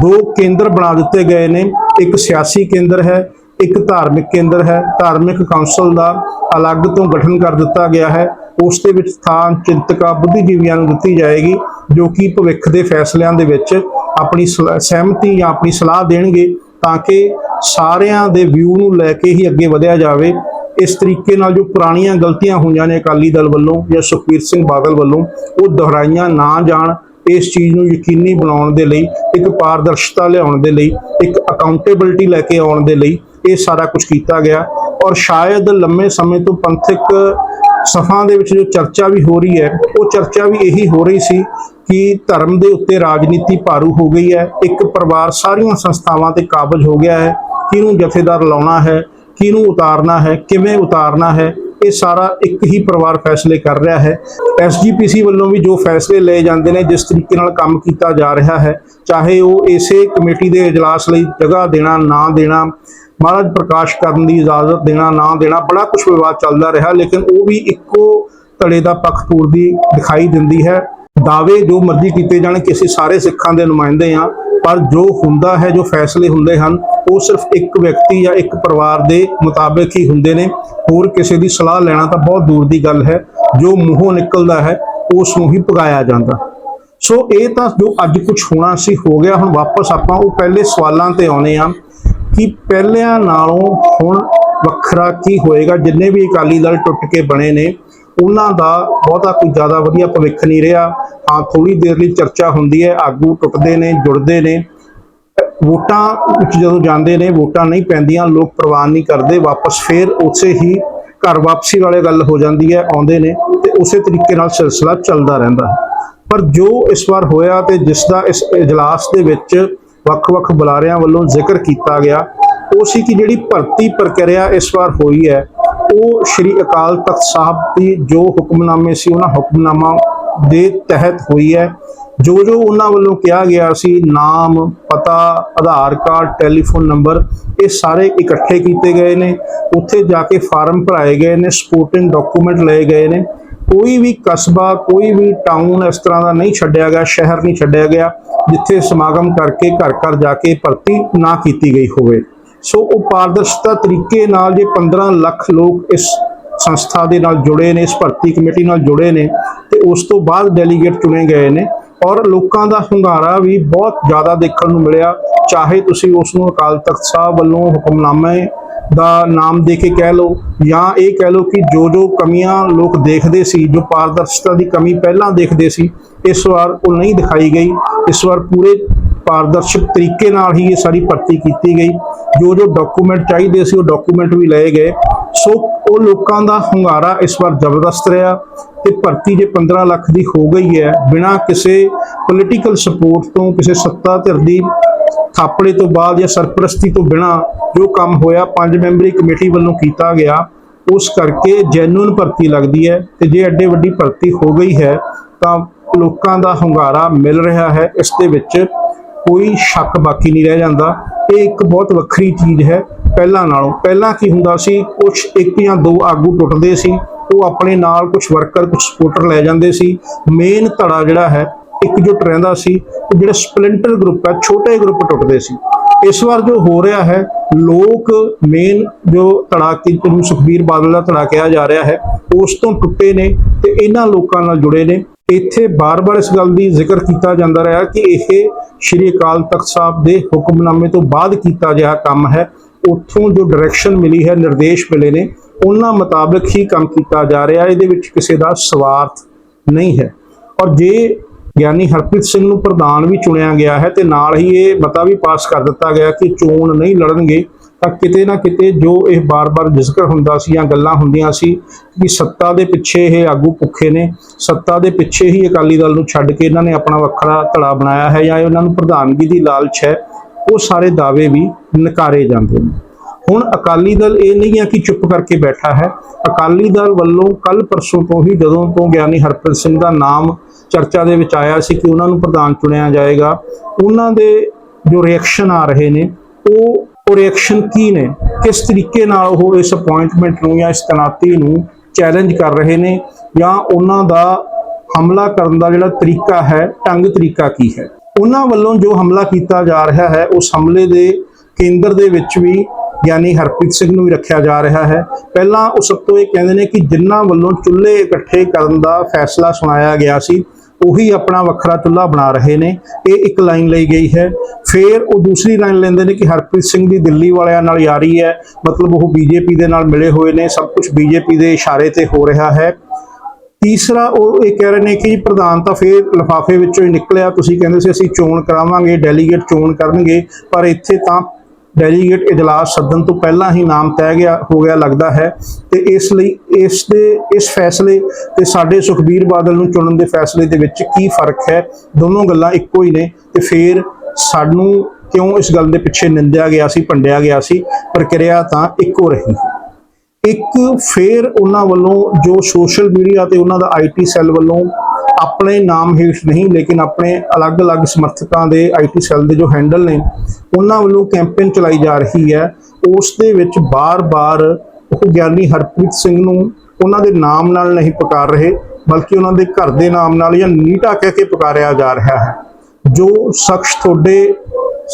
ਦੋ ਕੇਂਦਰ ਬਣਾ ਦਿੱਤੇ ਗਏ ਨੇ, ਇੱਕ ਸਿਆਸੀ ਕੇਂਦਰ ਹੈ, ਇੱਕ ਧਾਰਮਿਕ ਕੇਂਦਰ ਹੈ, ਧਾਰਮਿਕ ਕੌਂਸਲ ਦਾ ਅਲੱਗ ਤੋਂ ਗਠਨ ਕਰ ਦਿੱਤਾ ਗਿਆ ਹੈ, ਉਸ ਦੇ ਵਿੱਚ ਥਾਂ ਚਿੰਤਕਾਂ ਬੁੱਧੀਜੀਵੀਆਂ ਨੂੰ ਦਿੱਤੀ ਜਾਏਗੀ, ਜੋ ਕਿ ਭਵਿੱਖ ਦੇ ਫੈਸਲਿਆਂ ਦੇ ਵਿੱਚ ਆਪਣੀ ਸਲਾ- ਸਹਿਮਤੀ ਜਾਂ ਆਪਣੀ ਸਲਾਹ ਦੇਣਗੇ, ਤਾਂ ਕਿ ਸਾਰਿਆਂ ਦੇ ਵਿਊ ਨੂੰ ਲੈ ਕੇ ਹੀ ਅੱਗੇ ਵਧਿਆ ਜਾਵੇ ਇਸ ਤਰੀਕੇ ਨਾਲ ਜੋ ਪੁਰਾਣੀਆਂ ਗਲਤੀਆਂ ਹੋਈਆਂ ਨੇ ਅਕਾਲੀ ਦਲ ਵੱਲੋਂ ਜਾਂ ਸੁਖਬੀਰ ਸਿੰਘ ਬਾਦਲ ਵੱਲੋਂ, ਉਹ ਦੁਹਰਾਈਆਂ ਨਾ ਜਾਣ, ਇਸ ਚੀਜ਼ ਨੂੰ ਯਕੀਨੀ ਬਣਾਉਣ ਦੇ ਲਈ, ਇੱਕ ਪਾਰਦਰਸ਼ਤਾ ਲਿਆਉਣ ਦੇ ਲਈ, ਇੱਕ ਅਕਾਊਂਟੇਬਿਲਟੀ ਲੈ ਕੇ ਆਉਣ ਦੇ ਲਈ ਇਹ ਸਾਰਾ ਕੁਝ ਕੀਤਾ ਗਿਆ। ਔਰ ਸ਼ਾਇਦ ਲੰਮੇ ਸਮੇਂ ਤੋਂ ਪੰਥਕ ਸਫ਼ਾਂ ਦੇ ਵਿੱਚ ਜੋ ਚਰਚਾ ਵੀ ਹੋ ਰਹੀ ਹੈ, ਉਹ ਚਰਚਾ ਵੀ ਇਹੀ ਹੋ ਰਹੀ ਸੀ ਕਿ ਧਰਮ ਦੇ ਉੱਤੇ ਰਾਜਨੀਤੀ ਭਾਰੂ ਹੋ ਗਈ ਹੈ, ਇੱਕ ਪਰਿਵਾਰ ਸਾਰੀਆਂ ਸੰਸਥਾਵਾਂ ਤੇ ਕਾਬਜ ਹੋ ਗਿਆ ਹੈ, ਕਿਹਨੂੰ ਜਥੇਦਾਰ ਲਾਉਣਾ ਹੈ ਕਿਹਨੂੰ ਉਤਾਰਨਾ ਹੈ, ਕਿਵੇਂ ਉਤਾਰਨਾ ਹੈ, ਇਹ ਸਾਰਾ ਇੱਕ ਹੀ ਪਰਿਵਾਰ ਫੈਸਲੇ ਕਰ ਰਿਹਾ ਹੈ। ਐਸਜੀਪੀਸੀ ਵੱਲੋਂ ਵੀ ਜੋ ਫੈਸਲੇ ਲਏ ਜਾਂਦੇ ਨੇ, ਜਿਸ ਤਰੀਕੇ ਨਾਲ ਕੰਮ ਕੀਤਾ ਜਾ ਰਿਹਾ ਹੈ, ਚਾਹੇ ਉਹ ਇਸੇ ਕਮੇਟੀ ਦੇ ਇਜਲਾਸ ਲਈ ਜਗ੍ਹਾ ਦੇਣਾ, ਨਾ ਦੇਣਾ, ਮਹਾਰਾਜ ਪ੍ਰਕਾਸ਼ ਕਰਨ ਦੀ ਇਜਾਜ਼ਤ ਦੇਣਾ, ਨਾ ਦੇਣਾ, ਬੜਾ ਕੁਝ ਵਿਵਾਦ ਚੱਲਦਾ ਰਿਹਾ, ਲੇਕਿਨ ਉਹ ਵੀ ਇੱਕੋ ਧੜੇ ਦਾ ਪੱਖ ਪੂਰਦੀ ਦਿਖਾਈ ਦਿੰਦੀ ਹੈ। ਦਾਅਵੇ ਜੋ ਮਰਜ਼ੀ ਕੀਤੇ ਜਾਣ ਕਿ ਅਸੀਂ ਸਾਰੇ ਸਿੱਖਾਂ ਦੇ ਨੁਮਾਇੰਦੇ ਹਾਂ ਪਰ ਜੋ ਹੁੰਦਾ ਹੈ, ਜੋ ਫੈਸਲੇ ਹੁੰਦੇ ਹਨ, ਉਹ ਸਿਰਫ ਇੱਕ ਵਿਅਕਤੀ ਜਾਂ ਇੱਕ ਪਰਿਵਾਰ ਦੇ ਮੁਤਾਬਕ ਹੀ ਹੁੰਦੇ ਨੇ। ਹੋਰ ਕਿਸੇ ਦੀ ਸਲਾਹ ਲੈਣਾ ਤਾਂ ਬਹੁਤ ਦੂਰ ਦੀ ਗੱਲ ਹੈ। ਜੋ ਮੂੰਹੋਂ ਨਿਕਲਦਾ ਹੈ, ਉਸ ਨੂੰ ਹੀ ਪਗਾਇਆ ਜਾਂਦਾ। ਸੋ ਇਹ ਤਾਂ ਜੋ ਅੱਜ ਕੁਝ ਹੋਣਾ ਸੀ, ਹੋ ਗਿਆ। ਹੁਣ ਵਾਪਸ ਆਪਾਂ ਉਹ ਪਹਿਲੇ ਸਵਾਲਾਂ ਤੇ ਆਉਨੇ ਆ ਕਿ ਪਹਿਲਿਆਂ ਨਾਲੋਂ ਹੁਣ ਵੱਖਰਾ ਕੀ ਹੋਏਗਾ। ਜਿੰਨੇ ਵੀ ਅਕਾਲੀ ਦਲ ਟੁੱਟ ਕੇ ਬਣੇ ਨੇ, ਉਹਨਾਂ ਦਾ ਬਹੁਤਾ ਕੋਈ ਜ਼ਿਆਦਾ ਵਧੀਆ ਭਵਿੱਖ ਨਹੀਂ ਰਿਹਾ। ਹਾਂ ਥੋੜੀ ਦੇਰ ਲਈ ਚਰਚਾ ਹੁੰਦੀ ਹੈ, ਆਗੂ ਟੁੱਟਦੇ ਨੇ, ਜੁੜਦੇ ਨੇ। ਵੋਟਾਂ ਵਿੱਚ ਜਦੋਂ ਜਾਂਦੇ ਨੇ, ਵੋਟਾਂ ਨਹੀਂ ਪੈਂਦੀਆਂ, ਲੋਕ ਪ੍ਰਵਾਨ ਨਹੀਂ ਕਰਦੇ, ਵਾਪਸ ਫੇਰ ਉਸੇ ਹੀ ਘਰ ਵਾਪਸੀ ਵਾਲੇ ਗੱਲ ਹੋ ਜਾਂਦੀ ਹੈ, ਆਉਂਦੇ ਨੇ ਤੇ ਉਸੇ ਤਰੀਕੇ ਨਾਲ ਸਿਲਸਿਲਾ ਚੱਲਦਾ ਰਹਿੰਦਾ ਹੈ। ਪਰ ਜੋ ਇਸ ਵਾਰ ਹੋਇਆ ਤੇ ਜਿਸ ਦਾ ਇਸ ਇਜਲਾਸ ਦੇ ਵਿੱਚ ਵੱਖ-ਵੱਖ ਬੁਲਾਰਿਆਂ ਵੱਲੋਂ ਜ਼ਿਕਰ ਕੀਤਾ ਗਿਆ, ਉਹ ਸੀ ਕਿ ਜਿਹੜੀ ਭਰਤੀ ਪ੍ਰਕਿਰਿਆ ਇਸ ਵਾਰ ਹੋਈ ਹੈ, ਉਹ ਸ਼੍ਰੀ ਅਕਾਲ ਤਖਤ ਸਾਹਿਬ ਦੀ ਜੋ ਹੁਕਮਨਾਮੇ ਸੀ, ਉਹਨਾਂ ਹੁਕਮਨਾਮਾ ਦੇ ਤਹਿਤ ਹੋਈ ਹੈ। ਜੋ ਜੋ ਉਹਨਾਂ ਵੱਲੋਂ ਕਿਹਾ ਗਿਆ ਸੀ, ਨਾਮ, ਪਤਾ, ਆਧਾਰ ਕਾਰਡ, ਟੈਲੀਫੋਨ ਨੰਬਰ, ਇਹ ਸਾਰੇ ਇਕੱਠੇ ਕੀਤੇ ਗਏ ਨੇ। ਉੱਥੇ ਜਾ ਕੇ ਫਾਰਮ ਭਰਾਏ ਗਏ ਨੇ, ਸਪੋਰਟਿੰਗ ਡਾਕੂਮੈਂਟ ਲਏ ਗਏ ਨੇ। ਕੋਈ ਵੀ ਕਸਬਾ, ਕੋਈ ਵੀ ਟਾਊਨ ਇਸ ਤਰ੍ਹਾਂ ਦਾ ਨਹੀਂ ਛੱਡਿਆ ਗਿਆ, ਸ਼ਹਿਰ ਨਹੀਂ ਛੱਡਿਆ ਗਿਆ, ਜਿੱਥੇ ਸਮਾਗਮ ਕਰਕੇ ਘਰ ਘਰ ਜਾ ਕੇ ਭਰਤੀ ਨਾ ਕੀਤੀ ਗਈ ਹੋਵੇ। ਸੋ ਉਹ ਪਾਰਦਰਸ਼ਤਾ ਤਰੀਕੇ ਨਾਲ ਜੇ 15 ਲੱਖ ਲੋਕ ਇਸ ਸੰਸਥਾ ਦੇ ਨਾਲ ਜੁੜੇ ਨੇ, ਇਸ ਭਰਤੀ ਕਮੇਟੀ ਨਾਲ ਜੁੜੇ ਨੇ ਤੇ ਉਸ ਤੋਂ ਬਾਅਦ ਡੈਲੀਗੇਟ ਚੁਣੇ ਗਏ ਨੇ ਔਰ ਲੋਕਾਂ ਦਾ ਹੁੰਗਾਰਾ ਵੀ ਬਹੁਤ ਜ਼ਿਆਦਾ ਦੇਖਣ ਨੂੰ ਮਿਲਿਆ। ਚਾਹੇ ਤੁਸੀਂ ਉਸ ਨੂੰ ਅਕਾਲ ਤਖਤ ਸਾਹਿਬ ਵੱਲੋਂ ਹੁਕਮਨਾਮੇ ਦਾ ਨਾਮ ਦੇ ਕੇ ਕਹਿ ਲਓ ਜਾਂ ਇਹ ਕਹਿ ਲਓ ਕਿ ਜੋ ਜੋ ਕਮੀਆਂ ਲੋਕ ਦੇਖਦੇ ਸੀ, ਜੋ ਪਾਰਦਰਸ਼ਤਾ ਦੀ ਕਮੀ ਪਹਿਲਾਂ ਦੇਖਦੇ ਸੀ, ਇਸ ਵਾਰ ਉਹ ਨਹੀਂ ਦਿਖਾਈ ਗਈ। ਇਸ ਵਾਰ ਪੂਰੇ ਪਾਰਦਰਸ਼ਕ ਤਰੀਕੇ ਨਾਲ ਹੀ ਇਹ ਸਾਰੀ ਭਰਤੀ ਕੀਤੀ ਗਈ। ਜੋ ਜੋ ਡਾਕੂਮੈਂਟ ਚਾਹੀਦੇ ਸੀ ਉਹ ਡਾਕੂਮੈਂਟ ਵੀ ਲਏ ਗਏ। ਸੋ ਉਹ ਲੋਕਾਂ ਦਾ ਹੁੰਗਾਰਾ ਇਸ ਵਾਰ ਜ਼ਬਰਦਸਤ ਰਿਹਾ ਤੇ ਭਰਤੀ ਜੇ 15 ਲੱਖ ਦੀ ਹੋ ਗਈ ਹੈ, ਬਿਨਾਂ ਕਿਸੇ ਪੋਲੀਟੀਕਲ ਸਪੋਰਟ ਤੋਂ, ਕਿਸੇ ਸੱਤਾ ਧਿਰ ਦੀ ਥਾਪੜੇ ਤੋਂ ਬਾਅਦ ਜਾਂ ਸਰਪ੍ਰਸਤੀ ਤੋਂ ਬਿਨਾਂ ਜੋ ਕੰਮ ਹੋਇਆ, ਪੰਜ ਮੈਂਬਰੀ ਕਮੇਟੀ ਵੱਲੋਂ ਕੀਤਾ ਗਿਆ, ਉਸ ਕਰਕੇ ਜੈਨੂਨ ਭਰਤੀ ਲੱਗਦੀ ਹੈ ਤੇ ਜੇ ਐਡੇ ਵੱਡੀ ਭਰਤੀ ਹੋ ਗਈ ਹੈ, ਤਾਂ ਲੋਕਾਂ ਦਾ ਹੁੰਗਾਰਾ ਮਿਲ ਰਿਹਾ ਹੈ। ਇਸ ਦੇ ਵਿੱਚ ਕੋਈ ਸ਼ੱਕ ਬਾਕੀ ਨਹੀਂ ਰਹਿ ਜਾਂਦਾ। ਇਹ ਇੱਕ ਬਹੁਤ ਵੱਖਰੀ ਚੀਜ਼ ਹੈ ਪਹਿਲਾਂ ਨਾਲੋਂ। ਪਹਿਲਾਂ ਕੀ ਹੁੰਦਾ ਸੀ ਕੁਝ ਇੱਕ ਜਾਂ ਦੋ ਆਗੂ ਟੁੱਟਦੇ ਸੀ, ਉਹ ਆਪਣੇ ਨਾਲ ਕੁਝ ਵਰਕਰ ਕੁਝ ਸਪੋਰਟਰ ਲੈ ਜਾਂਦੇ ਸੀ। ਮੇਨ ਧੜਾ ਜਿਹੜਾ ਹੈ, ਇਕਜੁੱਟ ਰਹਿੰਦਾ ਸੀ। ਤੇ ਜਿਹੜੇ ਸਪਲਿੰਟਰ ਗਰੁੱਪ ਹੈ, ਛੋਟੇ ਗਰੁੱਪ ਟੁੱਟਦੇ ਸੀ। ਇਸ ਵਾਰ ਜੋ ਹੋ ਰਿਹਾ ਹੈ, ਲੋਕ ਮੇਨ ਜੋ ਧੜਾ ਕਿ ਸੁਖਬੀਰ ਬਾਦਲ ਦਾ ਧੜਾ ਕਿਹਾ ਜਾ ਰਿਹਾ ਹੈ, ਉਸ ਤੋਂ ਟੁੱਟੇ ਨੇ ਤੇ ਇਹਨਾਂ ਲੋਕਾਂ ਨਾਲ ਜੁੜੇ ਨੇ। ਇੱਥੇ ਬਾਰ-ਬਾਰ ਇਸ ਗੱਲ ਦੀ ਜ਼ਿਕਰ ਕੀਤਾ ਜਾਂਦਾ ਰਿਹਾ ਕਿ ਇਹ ਸ਼੍ਰੀ ਅਕਾਲ ਤਖਤ ਸਾਹਿਬ ਦੇ ਹੁਕਮਨਾਮੇ ਤੋਂ ਬਾਅਦ ਕੀਤਾ ਗਿਆ ਕੰਮ ਹੈ। ਉੱਥੋਂ ਜੋ ਡਾਇਰੈਕਸ਼ਨ ਮਿਲੀ ਹੈ, ਨਿਰਦੇਸ਼ ਮਿਲੇ ਨੇ, ਉਹਨਾਂ ਮੁਤਾਬਕ ਹੀ ਕੰਮ ਕੀਤਾ ਜਾ ਰਿਹਾ ਇਹਦੇ ਵਿੱਚ ਕਿਸੇ ਦਾ ਸਵਾਰਥ ਨਹੀਂ ਹੈ। ਔਰ ਜੇ ਗਿਆਨੀ ਹਰਪ੍ਰੀਤ ਸਿੰਘ ਨੂੰ ਪ੍ਰਧਾਨ ਵੀ ਚੁਣਿਆ ਗਿਆ ਹੈ ਤੇ ਨਾਲ ਹੀ ਇਹ ਮਤਾ ਵੀ ਪਾਸ ਕਰ ਦਿੱਤਾ ਗਿਆ ਕਿ ਚੋਣ ਨਹੀਂ ਲੜਨਗੇ ਤਾਂ ਕਿਤੇ ਨਾ ਕਿਤੇ ਜੋ ਇਹ ਬਾਰ-ਬਾਰ ਜ਼ਿਕਰ ਹੁੰਦਾ ਸੀ ਜਾਂ ਗੱਲਾਂ ਹੁੰਦੀਆਂ ਸੀ ਕਿ ਸੱਤਾ ਦੇ ਪਿੱਛੇ ਇਹ ਆਗੂ ਭੁੱਖੇ ਨੇ, ਸੱਤਾ ਦੇ ਪਿੱਛੇ ਹੀ ਅਕਾਲੀ ਦਲ ਨੂੰ ਛੱਡ ਕੇ ਇਹਨਾਂ ਨੇ ਆਪਣਾ ਵੱਖਰਾ ਧੜਾ ਬਣਾਇਆ ਹੈ ਜਾਂ ਇਹਨਾਂ ਨੂੰ ਪ੍ਰਧਾਨਗੀ ਦੀ ਲਾਲਚ ਹੈ, ਉਹ ਸਾਰੇ ਦਾਅਵੇ ਵੀ ਨਕਾਰੇ ਜਾਂਦੇ ਨੇ। ਹੁਣ ਅਕਾਲੀ ਦਲ ਇਹ ਨਹੀਂ ਹੈ ਕਿ ਚੁੱਪ ਕਰਕੇ ਬੈਠਾ ਹੈ। ਅਕਾਲੀ ਦਲ ਵੱਲੋਂ ਕੱਲ ਪਰਸੋਂ ਤੋਂ ਹੀ ਜਦੋਂ ਤੋਂ ਗਿਆਨੀ ਹਰਪ੍ਰੀਤ ਸਿੰਘ ਦਾ ਨਾਮ ਚਰਚਾ ਦੇ ਵਿੱਚ ਆਇਆ ਸੀ ਕਿ ਉਹਨਾਂ ਨੂੰ ਪ੍ਰਧਾਨ ਚੁਣਿਆ ਜਾਏਗਾ, ਉਹਨਾਂ ਦੇ ਜੋ ਰਿਐਕਸ਼ਨ ਆ ਰਹੇ ਨੇ, ਉਹ ਉਹ ਰਿਐਕਸ਼ਨ ਕੀ ਨੇ? ਕਿਸ ਤਰੀਕੇ ਨਾਲ ਉਹ ਇਸ ਅਪਾਇੰਟਮੈਂਟ ਨੂੰ ਜਾਂ ਇਸ ਤਨਾਤੀ ਨੂੰ ਚੈਲੰਜ ਕਰ ਰਹੇ ਨੇ? ਜਾਂ ਉਹਨਾਂ ਦਾ ਹਮਲਾ ਕਰਨ ਦਾ ਜਿਹੜਾ ਤਰੀਕਾ ਹੈ ਢੰਗ ਤਰੀਕਾ ਕੀ ਹੈ? ਉਹਨਾਂ ਵੱਲੋਂ ਜੋ ਹਮਲਾ ਕੀਤਾ ਜਾ ਰਿਹਾ ਹੈ, ਉਸ ਹਮਲੇ ਦੇ ਕੇਂਦਰ ਦੇ ਵਿੱਚ ਵੀ ਯਾਨੀ ਹਰਪ੍ਰੀਤ ਸਿੰਘ ਨੂੰ ਵੀ ਰੱਖਿਆ ਜਾ ਰਿਹਾ ਹੈ। ਪਹਿਲਾਂ ਉਹ ਸਭ ਤੋਂ ਇਹ ਕਹਿੰਦੇ ਨੇ ਕਿ ਜਿਨ੍ਹਾਂ ਵੱਲੋਂ ਚੁੱਲ੍ਹੇ ਇਕੱਠੇ ਕਰਨ ਦਾ ਫੈਸਲਾ ਸੁਣਾਇਆ ਗਿਆ ਸੀ ਉਹੀ ਆਪਣਾ ਵੱਖਰਾ ਚੁੱਲ੍ਹਾ ਬਣਾ ਰਹੇ ਨੇ। ਇਹ ਇੱਕ ਲਾਈਨ ਲਈ ਗਈ ਹੈ। ਫਿਰ ਉਹ ਦੂਸਰੀ ਲਾਈਨ ਲੈਂਦੇ ਨੇ ਕਿ ਹਰਪ੍ਰੀਤ ਸਿੰਘ ਦੀ ਦਿੱਲੀ ਵਾਲਿਆਂ ਨਾਲ ਯਾਰੀ ਹੈ। ਮਤਲਬ ਉਹ ਬੀਜੇਪੀ ਦੇ ਨਾਲ ਮਿਲੇ ਹੋਏ ਨੇ। ਸਭ ਕੁਝ ਬੀਜੇਪੀ ਦੇ ਇਸ਼ਾਰੇ ਤੇ ਹੋ ਰਿਹਾ ਹੈ। ਤੀਸਰਾ ਉਹ ਇਹ ਕਹਿ ਰਹੇ ਨੇ ਕਿ ਪ੍ਰਧਾਨ ਤਾਂ ਫੇਰ ਲਿਫਾਫੇ ਵਿੱਚੋਂ ਹੀ ਨਿਕਲਿਆ। ਤੁਸੀਂ ਕਹਿੰਦੇ ਸੀ ਅਸੀਂ ਚੋਣ ਕਰਾਵਾਂਗੇ, ਡੈਲੀਗੇਟ ਚੋਣ ਕਰਨਗੇ। ਪਰ ਇੱਥੇ ਤਾਂ ਡੈਲੀਗੇਟ ਇਜਲਾਸ ਸੱਦਣ ਤੋਂ ਪਹਿਲਾਂ ਹੀ ਨਾਮ ਤੈਅ ਗਿਆ, ਹੋ ਗਿਆ, ਲੱਗਦਾ ਹੈ ਤੇ ਇਸ ਲਈ, ਇਸ ਦੇ, ਇਸ ਫੈਸਲੇ ਤੇ ਸਾਡੇ ਸੁਖਬੀਰ ਬਾਦਲ ਨੂੰ ਚੁਣਨ ਦੇ ਫੈਸਲੇ ਦੇ ਵਿੱਚ ਕੀ ਫ਼ਰਕ ਹੈ? ਦੋਨੋਂ ਗੱਲਾਂ ਇੱਕੋ ਹੀ ਨੇ ਤੇ ਫਿਰ ਸਾਨੂੰ ਕਿਉਂ ਇਸ ਗੱਲ ਦੇ ਪਿੱਛੇ ਨਿੰਦਿਆ ਗਿਆ ਸੀ, ਭੰਡਿਆ ਗਿਆ ਸੀ? ਪ੍ਰਕਿਰਿਆ ਤਾਂ ਇੱਕੋ ਰਹੀ ਇੱਕ ਫੇਰ ਉਹਨਾਂ ਵੱਲੋਂ ਜੋ ਸੋਸ਼ਲ ਮੀਡੀਆ ਤੇ ਉਹਨਾਂ ਦਾ ਆਈਟੀ ਸੈੱਲ ਵੱਲੋਂ ਆਪਣੇ ਨਾਮ ਹੇਠ ਨਹੀਂ, ਲੇਕਿਨ ਆਪਣੇ ਅਲੱਗ-ਅਲੱਗ ਸਮਰਥਕਾਂ ਦੇ ਆਈਟੀ ਸੈੱਲ ਦੇ ਜੋ ਹੈਂਡਲ ਨੇ, ਉਹਨਾਂ ਵੱਲੋਂ ਕੈਂਪੇਨ ਚਲਾਈ ਜਾ ਰਹੀ ਹੈ। ਉਸ ਦੇ ਵਿੱਚ ਬਾਰ-ਬਾਰ ਉਹ ਗਿਆਨੀ ਹਰਪ੍ਰੀਤ ਸਿੰਘ ਨੂੰ ਉਹਨਾਂ ਦੇ ਨਾਮ ਨਾਲ ਨਹੀਂ ਪੁਕਾਰ ਰਹੇ, ਬਲਕਿ ਉਹਨਾਂ ਦੇ ਘਰ ਦੇ ਨਾਮ ਨਾਲ ਜਾਂ ਨੀਟਾ ਕਹਿ ਕੇ ਪੁਕਾਰਿਆ ਜਾ ਰਿਹਾ ਹੈ, ਜੋ ਸ਼ਖਸ ਤੁਹਾਡੇ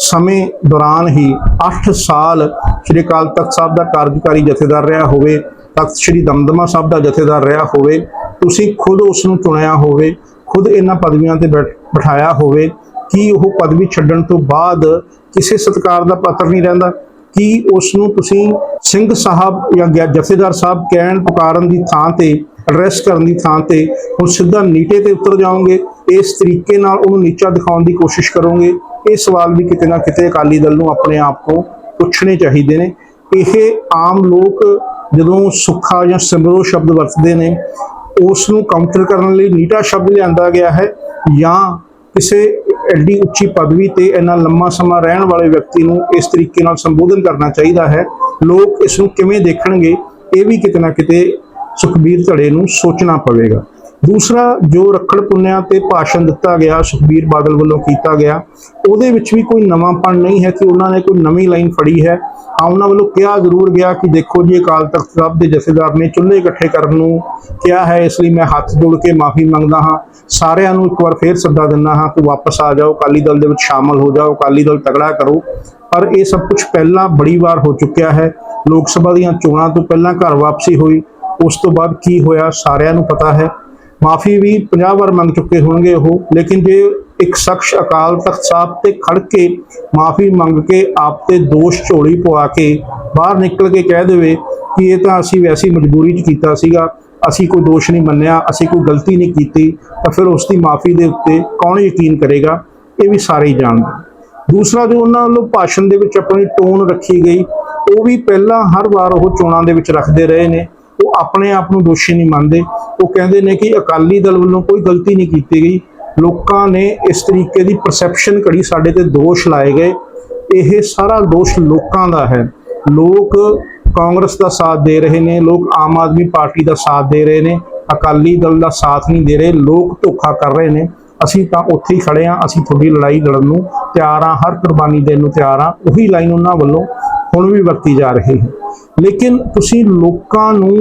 ਸਮੇਂ ਦੌਰਾਨ ਹੀ 8 ਸਾਲ ਸ੍ਰੀ ਅਕਾਲ ਤਖਤ ਸਾਹਿਬ ਦਾ ਕਾਰਜਕਾਰੀ ਜਥੇਦਾਰ ਰਿਹਾ ਹੋਵੇ, ਤਖਤ ਸ੍ਰੀ ਦਮਦਮਾ ਸਾਹਿਬ ਦਾ ਜਥੇਦਾਰ ਰਿਹਾ ਹੋਵੇ ਤੁਸੀਂ ਖੁਦ ਉਸ ਨੂੰ ਚੁਣਿਆ ਹੋਵੇ, ਖੁਦ ਇਹਨਾਂ ਪਦਵੀਆਂ ਤੇ ਬੈਠ- ਬਿਠਾਇਆ ਹੋਵੇ, ਕੀ ਉਹ ਪਦਵੀ ਛੱਡਣ ਤੋਂ ਬਾਅਦ ਕਿਸੇ ਸਤਕਾਰ ਦਾ ਪਾਤਰ ਨਹੀਂ ਰਹਿੰਦਾ? ਕੀ ਉਸ ਨੂੰ ਤੁਸੀਂ ਸਿੰਘ ਸਾਹਿਬ ਜਾਂ ਜਥੇਦਾਰ ਸਾਹਿਬ ਕਹਿਣ ਪੁਕਾਰਨ ਦੀ ਥਾਂ ਤੇ ਐਡਰੈਸ ਕਰਨ ਦੀ ਥਾਂ ਤੇ ਹੁਣ ਸਿੱਧਾ ਨੀਟੇ ਤੇ ਉਤਰ ਜਾਓਗੇ? ਇਸ ਤਰੀਕੇ ਨਾਲ ਉਹਨੂੰ ਨੀਚਾ ਦਿਖਾਉਣ ਦੀ ਕੋਸ਼ਿਸ਼ ਕਰੋਗੇ? ਇਹ ਸਵਾਲ ਵੀ ਕਿਤੇ ਨਾ ਕਿਤੇ ਅਕਾਲੀ ਦਲ ਨੂੰ ਆਪਣੇ ਆਪ ਤੋਂ ਪੁੱਛਣੇ ਚਾਹੀਦੇ ਨੇ। ਇਹ ਆਮ ਲੋਕ ਜਦੋਂ ਸੁੱਖਾ ਜਾਂ ਸਿਮਰੋ ਸ਼ਬਦ ਵਰਤਦੇ ਨੇ ਉਸ ਨੂੰ ਕਾਊਂਟਰ ਕਰਨ ਲਈ ਨੀਟਾ ਸ਼ਬਦ ਲਿਆਂਦਾ ਗਿਆ ਹੈ ਜਾਂ ਕਿਸੇ ਐਡੀ ਉੱਚੀ ਪਦਵੀ ਤੇ ਇੰਨਾ ਲੰਮਾ ਸਮਾਂ ਰਹਿਣ ਵਾਲੇ ਵਿਅਕਤੀ ਨੂੰ ਇਸ ਤਰੀਕੇ ਨਾਲ ਸੰਬੋਧਨ ਕਰਨਾ ਚਾਹੀਦਾ ਹੈ। ਲੋਕ ਇਸ ਨੂੰ ਕਿਵੇਂ ਦੇਖਣਗੇ, ਇਹ ਵੀ ਕਿਤੇ ਨਾ ਕਿਤੇ ਸੁਖਬੀਰ ਧੜੇ ਨੂੰ ਸੋਚਣਾ ਪਵੇਗਾ। ਦੂਸਰਾ ਜੋ ਰੱਖੜ ਪੁੰਨਿਆ ਤੇ ਭਾਸ਼ਣ ਦਿੱਤਾ ਗਿਆ, ਸੁਖਬੀਰ ਬਾਦਲ ਵੱਲੋਂ ਕੀਤਾ ਗਿਆ, ਉਹਦੇ ਵਿੱਚ ਵੀ ਕੋਈ ਨਵਾਂਪਣ ਨਹੀਂ ਹੈ ਕਿ ਉਹਨਾਂ ਨੇ ਕੋਈ ਨਵੀਂ ਲਾਈਨ ਫੜੀ ਹੈ। ਆ ਉਹਨਾਂ ਵੱਲੋਂ ਕਿਹਾ ਜ਼ਰੂਰ ਗਿਆ ਕਿ ਦੇਖੋ ਜੀ, ਅਕਾਲ ਤਖਤ ਸਾਹਿਬ ਦੇ ਜਥੇਦਾਰ ਨੇ ਚੁੱਲ੍ਹੇ ਇਕੱਠੇ ਕਰਨ ਨੂੰ ਕਿਹਾ ਹੈ, ਇਸ ਲਈ ਮੈਂ ਹੱਥ ਜੋੜ ਕੇ ਮਾਫੀ ਮੰਗਦਾ ਹਾਂ। ਸਾਰਿਆਂ ਨੂੰ ਇੱਕ ਵਾਰ ਫੇਰ ਸੱਦਾ ਦਿੰਦਾ ਹਾਂ ਕਿ ਵਾਪਸ ਆ ਜਾਓ, ਅਕਾਲੀ ਦਲ ਦੇ ਵਿੱਚ ਸ਼ਾਮਲ ਹੋ ਜਾਓ, ਅਕਾਲੀ ਦਲ ਤਗੜਾ ਕਰੋ। ਪਰ ਇਹ ਸਭ ਕੁਝ ਪਹਿਲਾਂ ਬੜੀ ਵਾਰ ਹੋ ਚੁੱਕਿਆ ਹੈ। ਲੋਕ ਸਭਾ ਦੀਆਂ ਚੋਣਾਂ ਤੋਂ ਪਹਿਲਾਂ ਘਰ ਵਾਪਸੀ ਹੋਈ। ਉਸ ਤੋਂ ਬਾਅਦ ਕੀ ਹੋਇਆ, ਸਾਰਿਆਂ ਨੂੰ ਪਤਾ ਹੈ। ਮਾਫੀ ਵੀ 50 ਵਾਰ ਮੰਗ ਚੁੱਕੇ ਹੋਣਗੇ ਉਹ, ਲੇਕਿਨ ਜੇ ਇੱਕ ਸ਼ਖਸ ਅਕਾਲ ਤਖਤ ਸਾਹਿਬ ਤੇ ਖੜ ਕੇ ਮਾਫੀ ਮੰਗ ਕੇ ਆਪ ਤੇ ਦੋਸ਼ ਝੋਲੀ ਪਵਾ ਕੇ ਬਾਹਰ ਨਿਕਲ ਕੇ ਕਹਿ ਦੇਵੇ ਕਿ ਇਹ ਤਾਂ ਅਸੀਂ ਵੈਸੀ ਮਜਬੂਰੀ 'ਚ ਕੀਤਾ ਸੀਗਾ, ਅਸੀਂ ਕੋਈ ਦੋਸ਼ ਨਹੀਂ ਮੰਨਿਆ, ਅਸੀਂ ਕੋਈ ਗਲਤੀ ਨਹੀਂ ਕੀਤੀ, ਤਾਂ ਫਿਰ ਉਸ ਦੀ ਮਾਫੀ ਦੇ ਉੱਤੇ ਕੌਣ ਯਕੀਨ ਕਰੇਗਾ? ਇਹ ਵੀ ਸਾਰੇ ਹੀ ਜਾਣਦੇ ਦੂਸਰਾ ਜੋ ਉਹਨਾਂ ਵੱਲੋਂ ਭਾਸ਼ਣ ਦੇ ਵਿੱਚ ਆਪਣੀ ਟੋਨ ਰੱਖੀ ਗਈ, ਉਹ ਵੀ ਪਹਿਲਾਂ ਹਰ ਵਾਰ ਉਹ ਚੋਣਾਂ ਦੇ ਵਿੱਚ ਰੱਖਦੇ ਰਹੇ ਨੇ। ਉਹ ਆਪਣੇ ਆਪ ਨੂੰ ਦੋਸ਼ੀ ਨਹੀਂ ਮੰਨਦੇ। ਉਹ ਕਹਿੰਦੇ ਨੇ ਕਿ ਅਕਾਲੀ ਦਲ ਵੱਲੋਂ ਕੋਈ ਗਲਤੀ ਨਹੀਂ ਕੀਤੀ ਗਈ। ਲੋਕਾਂ ਨੇ ਇਸ ਤਰੀਕੇ ਦੀ ਪਰਸੈਪਸ਼ਨ ਘੜੀ ਸਾਡੇ ਤੇ ਦੋਸ਼ ਲਾਏ ਗਏ। ਇਹ ਸਾਰਾ ਦੋਸ਼ ਲੋਕਾਂ ਦਾ ਹੈ। ਲੋਕ ਕਾਂਗਰਸ ਦਾ ਸਾਥ ਦੇ ਰਹੇ ਨੇ, ਲੋਕ ਆਮ ਆਦਮੀ ਪਾਰਟੀ ਦਾ ਸਾਥ ਦੇ ਰਹੇ ਨੇ, ਅਕਾਲੀ ਦਲ ਦਾ ਸਾਥ ਨਹੀਂ ਦੇ ਰਹੇ, ਲੋਕ ਧੋਖਾ ਕਰ ਰਹੇ ਨੇ। ਅਸੀਂ ਤਾਂ ਉੱਥੇ ਹੀ ਖੜੇ ਆ ਅਸੀਂ ਤੁਹਾਡੀ ਲੜਾਈ ਲੜਨ ਨੂੰ ਤਿਆਰ ਆ ਹਰ ਕੁਰਬਾਨੀ ਦੇਣ ਨੂੰ ਤਿਆਰ ਆ ਉਹੀ ਲਾਈਨ ਉਹਨਾਂ ਵੱਲੋਂ ਹੁਣ ਵੀ ਵਰਤੀ ਜਾ ਰਹੀ ਹੈ। ਲੇਕਿਨ ਤੁਸੀਂ ਲੋਕਾਂ ਨੂੰ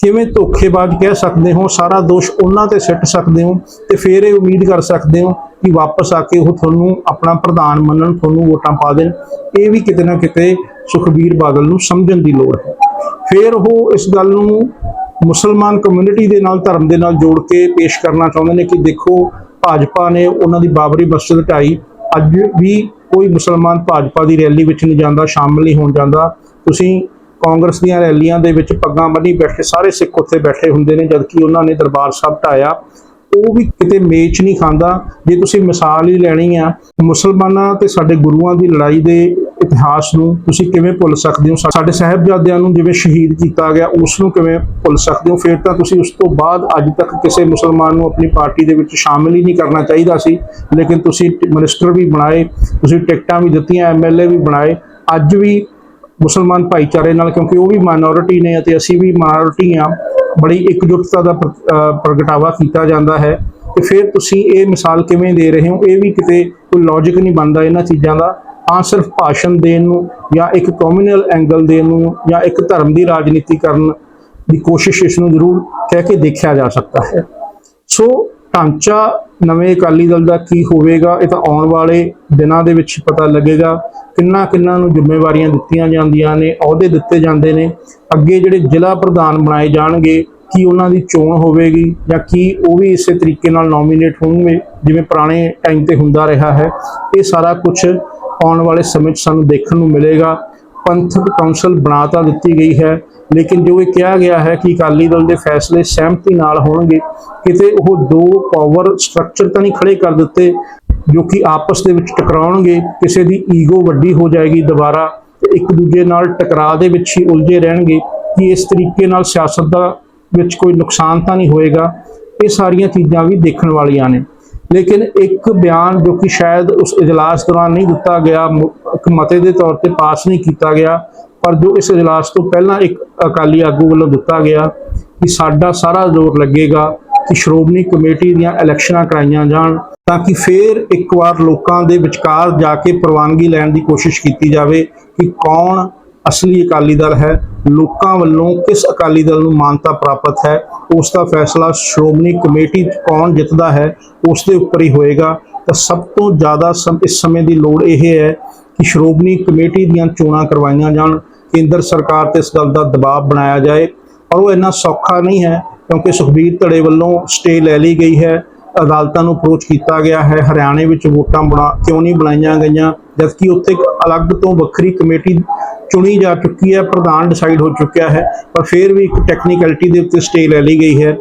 ਕਿਵੇਂ ਧੋਖੇਬਾਜ਼ ਕਹਿ ਸਕਦੇ ਹੋ? ਸਾਰਾ ਦੋਸ਼ ਉਹਨਾਂ ਤੇ ਸਿੱਟ ਸਕਦੇ ਹੋ ਤੇ ਫਿਰ ਇਹ ਉਮੀਦ ਕਰ ਸਕਦੇ ਹੋ ਕਿ ਵਾਪਸ ਆ ਕੇ ਉਹ ਤੁਹਾਨੂੰ ਆਪਣਾ ਪ੍ਰਧਾਨ ਮੰਨਣ, ਤੁਹਾਨੂੰ ਵੋਟਾਂ ਪਾ ਦੇਣ। ਇਹ ਵੀ ਕਿਤੇ ਨਾ ਕਿਤੇ ਸੁਖਬੀਰ ਬਾਦਲ ਨੂੰ ਸਮਝਣ ਦੀ ਲੋੜ ਹੈ। ਫਿਰ ਉਹ ਇਸ ਗੱਲ ਨੂੰ ਮੁਸਲਮਾਨ ਕਮਿਊਨਿਟੀ ਦੇ ਨਾਲ, ਧਰਮ ਦੇ ਨਾਲ ਜੋੜ ਕੇ ਪੇਸ਼ ਕਰਨਾ ਚਾਹੁੰਦੇ ਨੇ ਕਿ ਦੇਖੋ, ਭਾਜਪਾ ਨੇ ਉਹਨਾਂ ਦੀ ਬਾਬਰੀ ਮਸਜਿਦ ਢਾਈ। ਅੱਜ ਵੀ ਕੋਈ ਮੁਸਲਮਾਨ ਭਾਜਪਾ ਦੀ ਰੈਲੀ ਵਿੱਚ ਨਹੀਂ ਜਾਂਦਾ, ਸ਼ਾਮਲ ਨਹੀਂ ਹੋਣ ਜਾਂਦਾ। ਤੁਸੀਂ ਕਾਂਗਰਸ ਦੀਆਂ ਰੈਲੀਆਂ ਦੇ ਵਿੱਚ ਪੱਗਾਂ ਬੰਨੀ ਬੈਠੇ, ਸਾਰੇ ਸਿੱਖ ਉੱਥੇ ਬੈਠੇ ਹੁੰਦੇ ਨੇ, ਜਦਕਿ ਉਹਨਾਂ ਨੇ ਦਰਬਾਰ ਸਾਹਿਬ ਢਾਇਆ। ਉਹ ਵੀ ਕਿਤੇ ਮੇਚ ਨਹੀਂ ਖਾਂਦਾ। ਜੇ ਤੁਸੀਂ ਮਿਸਾਲ ਹੀ ਲੈਣੀ ਆ, ਮੁਸਲਮਾਨਾਂ ਤੇ ਸਾਡੇ ਗੁਰੂਆਂ ਦੀ ਲੜਾਈ ਦੇ ਇਤਿਹਾਸ ਨੂੰ ਤੁਸੀਂ ਕਿਵੇਂ ਭੁੱਲ ਸਕਦੇ ਹੋ? ਸਾਡੇ ਸਾਹਿਬਜ਼ਾਦਿਆਂ ਨੂੰ ਜਿਵੇਂ ਸ਼ਹੀਦ ਕੀਤਾ ਗਿਆ, ਉਸ ਨੂੰ ਕਿਵੇਂ ਭੁੱਲ ਸਕਦੇ ਹੋ? ਫਿਰ ਤਾਂ ਤੁਸੀਂ ਉਸ ਤੋਂ ਬਾਅਦ ਅੱਜ ਤੱਕ ਕਿਸੇ ਮੁਸਲਮਾਨ ਨੂੰ ਆਪਣੀ ਪਾਰਟੀ ਦੇ ਵਿੱਚ ਸ਼ਾਮਿਲ ਹੀ ਨਹੀਂ ਕਰਨਾ ਚਾਹੀਦਾ ਸੀ। ਲੇਕਿਨ ਤੁਸੀਂ ਮਿਨਿਸਟਰ ਵੀ ਬਣਾਏ, ਤੁਸੀਂ ਟਿਕਟਾਂ ਵੀ ਦਿੱਤੀਆਂ ਐਮਐਲਏ ਵੀ ਬਣਾਏ। ਅੱਜ ਵੀ ਮੁਸਲਮਾਨ ਭਾਈਚਾਰੇ ਨਾਲ, ਕਿਉਂਕਿ ਉਹ ਵੀ ਮਾਈਨੋਰਿਟੀ ਨੇ ਅਤੇ ਅਸੀਂ ਵੀ ਮਾਈਨੋਰਿਟੀ ਆ ਬੜੀ ਇਕਜੁੱਟਤਾ ਦਾ ਪ੍ਰਗਟਾਵਾ ਕੀਤਾ ਜਾਂਦਾ ਹੈ। ਤੇ ਫਿਰ ਤੁਸੀਂ ਇਹ ਮਿਸਾਲ ਕਿਵੇਂ ਦੇ ਰਹੇ ਹੋ? ਇਹ ਵੀ ਕਿਤੇ ਕੋਈ ਲੌਜੀਕ ਨਹੀਂ ਬਣਦਾ ਇਹਨਾਂ ਚੀਜ਼ਾਂ ਦਾ। ਆ ਸਿਰਫ ਭਾਸ਼ਣ ਦੇਣ ਨੂੰ ਜਾਂ ਇੱਕ ਕਮਿਊਨਲ ਐਂਗਲ ਦੇਣ ਨੂੰ ਜਾਂ ਇੱਕ ਧਰਮ ਦੀ ਰਾਜਨੀਤੀ ਕਰਨ ਦੀ ਕੋਸ਼ਿਸ਼ ਇਸ ਨੂੰ ਜ਼ਰੂਰ ਕਹਿ ਕੇ ਦੇਖਿਆ ਜਾ ਸਕਦਾ ਹੈ। ਸੋ ਢਾਂਚਾ ਨਵੇਂ ਅਕਾਲੀ ਦਲ ਦਾ ਕੀ ਹੋਵੇਗਾ, ਇਹ ਤਾਂ ਆਉਣ ਵਾਲੇ ਦਿਨਾਂ ਦੇ ਵਿੱਚ ਪਤਾ ਲੱਗੇਗਾ। ਕਿੰਨਾ ਕਿੰਨਾ ਨੂੰ ਜ਼ਿੰਮੇਵਾਰੀਆਂ ਦਿੱਤੀਆਂ ਜਾਂਦੀਆਂ ਨੇ, ਅਹੁਦੇ ਦਿੱਤੇ ਜਾਂਦੇ ਨੇ। ਅੱਗੇ ਜਿਹੜੇ ਜ਼ਿਲ੍ਹਾ ਪ੍ਰਧਾਨ ਬਣਾਏ ਜਾਣਗੇ, ਕੀ ਉਹਨਾਂ ਦੀ ਚੋਣ ਹੋਵੇਗੀ ਜਾਂ ਕੀ ਉਹ ਵੀ ਇਸੇ ਤਰੀਕੇ ਨਾਲ ਨੋਮੀਨੇਟ ਹੋਣਗੇ, ਜਿਵੇਂ ਪੁਰਾਣੇ ਟਾਈਮ ਤੇ ਹੁੰਦਾ ਰਿਹਾ ਹੈ। ਇਹ ਸਾਰਾ ਕੁਝ ਆਉਣ ਵਾਲੇ ਸਮੇਂ 'ਚ ਸਾਨੂੰ ਦੇਖਣ ਨੂੰ ਮਿਲੇਗਾ। ਪੰਥਕ ਕੌਂਸਲ ਬਣਾ ਤਾਂ ਦਿੱਤੀ ਗਈ ਹੈ, ਲੇਕਿਨ ਜੋ ਇਹ ਕਿਹਾ ਗਿਆ ਹੈ ਕਿ ਅਕਾਲੀ ਦਲ ਦੇ ਫੈਸਲੇ ਸਹਿਮਤੀ ਨਾਲ ਹੋਣਗੇ, ਕਿਤੇ ਉਹ ਦੋ ਪਾਵਰ ਸਟਰਕਚਰ ਤਾਂ ਨਹੀਂ ਖੜੇ ਕਰ ਦਿੱਤੇ ਜੋ ਕਿ ਆਪਸ ਦੇ ਵਿੱਚ ਟਕਰਾਉਣਗੇ, ਕਿਸੇ ਦੀ ਈਗੋ ਵੱਡੀ ਹੋ ਜਾਏਗੀ ਦੁਬਾਰਾ ਤੇ ਇੱਕ ਦੂਜੇ ਨਾਲ ਟਕਰਾਅ ਦੇ ਵਿੱਚ ਹੀ ਉਲਝੇ ਰਹਿਣਗੇ, ਕਿ ਇਸ ਤਰੀਕੇ ਨਾਲ ਸਿਆਸਤ ਦਾ ਵਿੱਚ ਕੋਈ ਨੁਕਸਾਨ ਤਾਂ ਨਹੀਂ ਹੋਏਗਾ? ਇਹ ਸਾਰੀਆਂ ਚੀਜ਼ਾਂ ਵੀ ਦੇਖਣ ਵਾਲੀਆਂ ਨੇ। ਲੇਕਿਨ ਇੱਕ ਬਿਆਨ ਜੋ ਕਿ ਸ਼ਾਇਦ ਉਸ ਇਜਲਾਸ ਦੌਰਾਨ ਨਹੀਂ ਦਿੱਤਾ ਗਿਆ ਇੱਕ ਮਤੇ ਦੇ ਤੌਰ ਤੇ ਪਾਸ ਨਹੀਂ ਕੀਤਾ ਗਿਆ, ਪਰ ਜੋ ਇਸ ਇਜਲਾਸ ਤੋਂ ਪਹਿਲਾਂ ਇੱਕ ਅਕਾਲੀ ਆਗੂ ਵੱਲੋਂ ਦਿੱਤਾ ਗਿਆ ਕਿ ਸਾਡਾ ਸਾਰਾ ਜ਼ੋਰ ਲੱਗੇਗਾ ਕਿ ਸ਼੍ਰੋਮਣੀ ਕਮੇਟੀ ਦੀਆਂ ਇਲੈਕਸ਼ਨਾਂ ਕਰਾਈਆਂ ਜਾਣ ਤਾਂ ਕਿ ਫੇਰ ਇੱਕ ਵਾਰ ਲੋਕਾਂ ਦੇ ਵਿਚਕਾਰ ਜਾ ਕੇ ਪ੍ਰਵਾਨਗੀ ਲੈਣ ਦੀ ਕੋਸ਼ਿਸ਼ ਕੀਤੀ ਜਾਵੇ ਕਿ ਕੌਣ ਅਸਲੀ ਅਕਾਲੀ ਦਲ ਹੈ, ਲੋਕਾਂ ਵੱਲੋਂ ਕਿਸ ਅਕਾਲੀ ਦਲ ਨੂੰ ਮਾਨਤਾ ਪ੍ਰਾਪਤ ਹੈ, ਉਸ ਦਾ ਫੈਸਲਾ ਸ਼੍ਰੋਮਣੀ ਕਮੇਟੀ ਕੌਣ ਜਿੱਤਦਾ ਹੈ, ਉਸ ਦੇ ਉੱਪਰ ਹੀ ਹੋਏਗਾ। ਤਾਂ ਸਭ ਤੋਂ ਜ਼ਿਆਦਾ ਸਮ- ਇਸ ਸਮੇਂ ਦੀ ਲੋੜ ਇਹ ਹੈ ਕਿ ਸ਼੍ਰੋਮਣੀ ਕਮੇਟੀ ਦੀਆਂ ਚੋਣਾਂ ਕਰਵਾਈਆਂ ਜਾਣ, ਕੇਂਦਰ ਸਰਕਾਰ ਤੇ ਇਸ ਗੱਲ ਦਾ ਦਬਾਅ ਬਣਾਇਆ ਜਾਏ। ਪਰ ਉਹ ਇੰਨਾ ਸੌਖਾ ਨਹੀਂ ਹੈ ਕਿਉਂਕਿ ਸੁਖਬੀਰ ਧੜੇ ਵੱਲੋਂ ਸਟੇ ਲੈ ਲਈ ਗਈ ਹੈ। ਅਦਾਲਤਾਂ ਨੂੰ ਅਪਰੋਚ ਕੀਤਾ ਗਿਆ ਹੈ। ਹਰਿਆਣੇ ਵਿੱਚ ਵੋਟਾਂ ਬਣਾ ਕਿਉਂ ਨਹੀਂ ਬਣਾਈਆਂ ਗਈਆਂ? ਜਦਕਿ ਉੱਥੇ ਇੱਕ ਅਲੱਗ ਤੋਂ ਵੱਖਰੀ ਕਮੇਟੀ ਚੁਣੀ ਜਾ ਚੁੱਕੀ ਹੈ, ਪ੍ਰਧਾਨ ਡਿਸਾਈਡ ਹੋ ਚੁੱਕਿਆ ਹੈ, ਪਰ ਫਿਰ ਵੀ ਇੱਕ ਟੈਕਨੀਕੈਲਿਟੀ ਦੇ ਉੱਤੇ ਸਟੇ ਲੈ ਲਈ ਗਈ ਹੈ।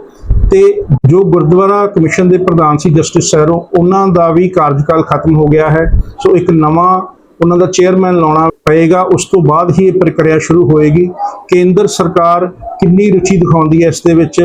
ਤੇ ਜੋ ਗੁਰਦੁਆਰਾ ਕਮਿਸ਼ਨ ਦੇ ਪ੍ਰਧਾਨ ਸੀ ਜਸਟਿਸ ਸਹਿਰੋ, ਉਹਨਾਂ ਦਾ ਵੀ ਕਾਰਜਕਾਲ ਖਤਮ ਹੋ ਗਿਆ ਹੈ। ਸੋ ਇੱਕ ਨਵਾਂ ਉਹਨਾਂ ਦਾ ਚੇਅਰਮੈਨ ਲਾਉਣਾ ਪਏਗਾ, ਉਸ ਤੋਂ ਬਾਅਦ ਹੀ ਇਹ ਪ੍ਰਕਿਰਿਆ ਸ਼ੁਰੂ ਹੋਏਗੀ। ਕੇਂਦਰ ਸਰਕਾਰ ਕਿੰਨੀ ਰੁਚੀ ਦਿਖਾਉਂਦੀ ਹੈ ਇਸ ਦੇ ਵਿੱਚ,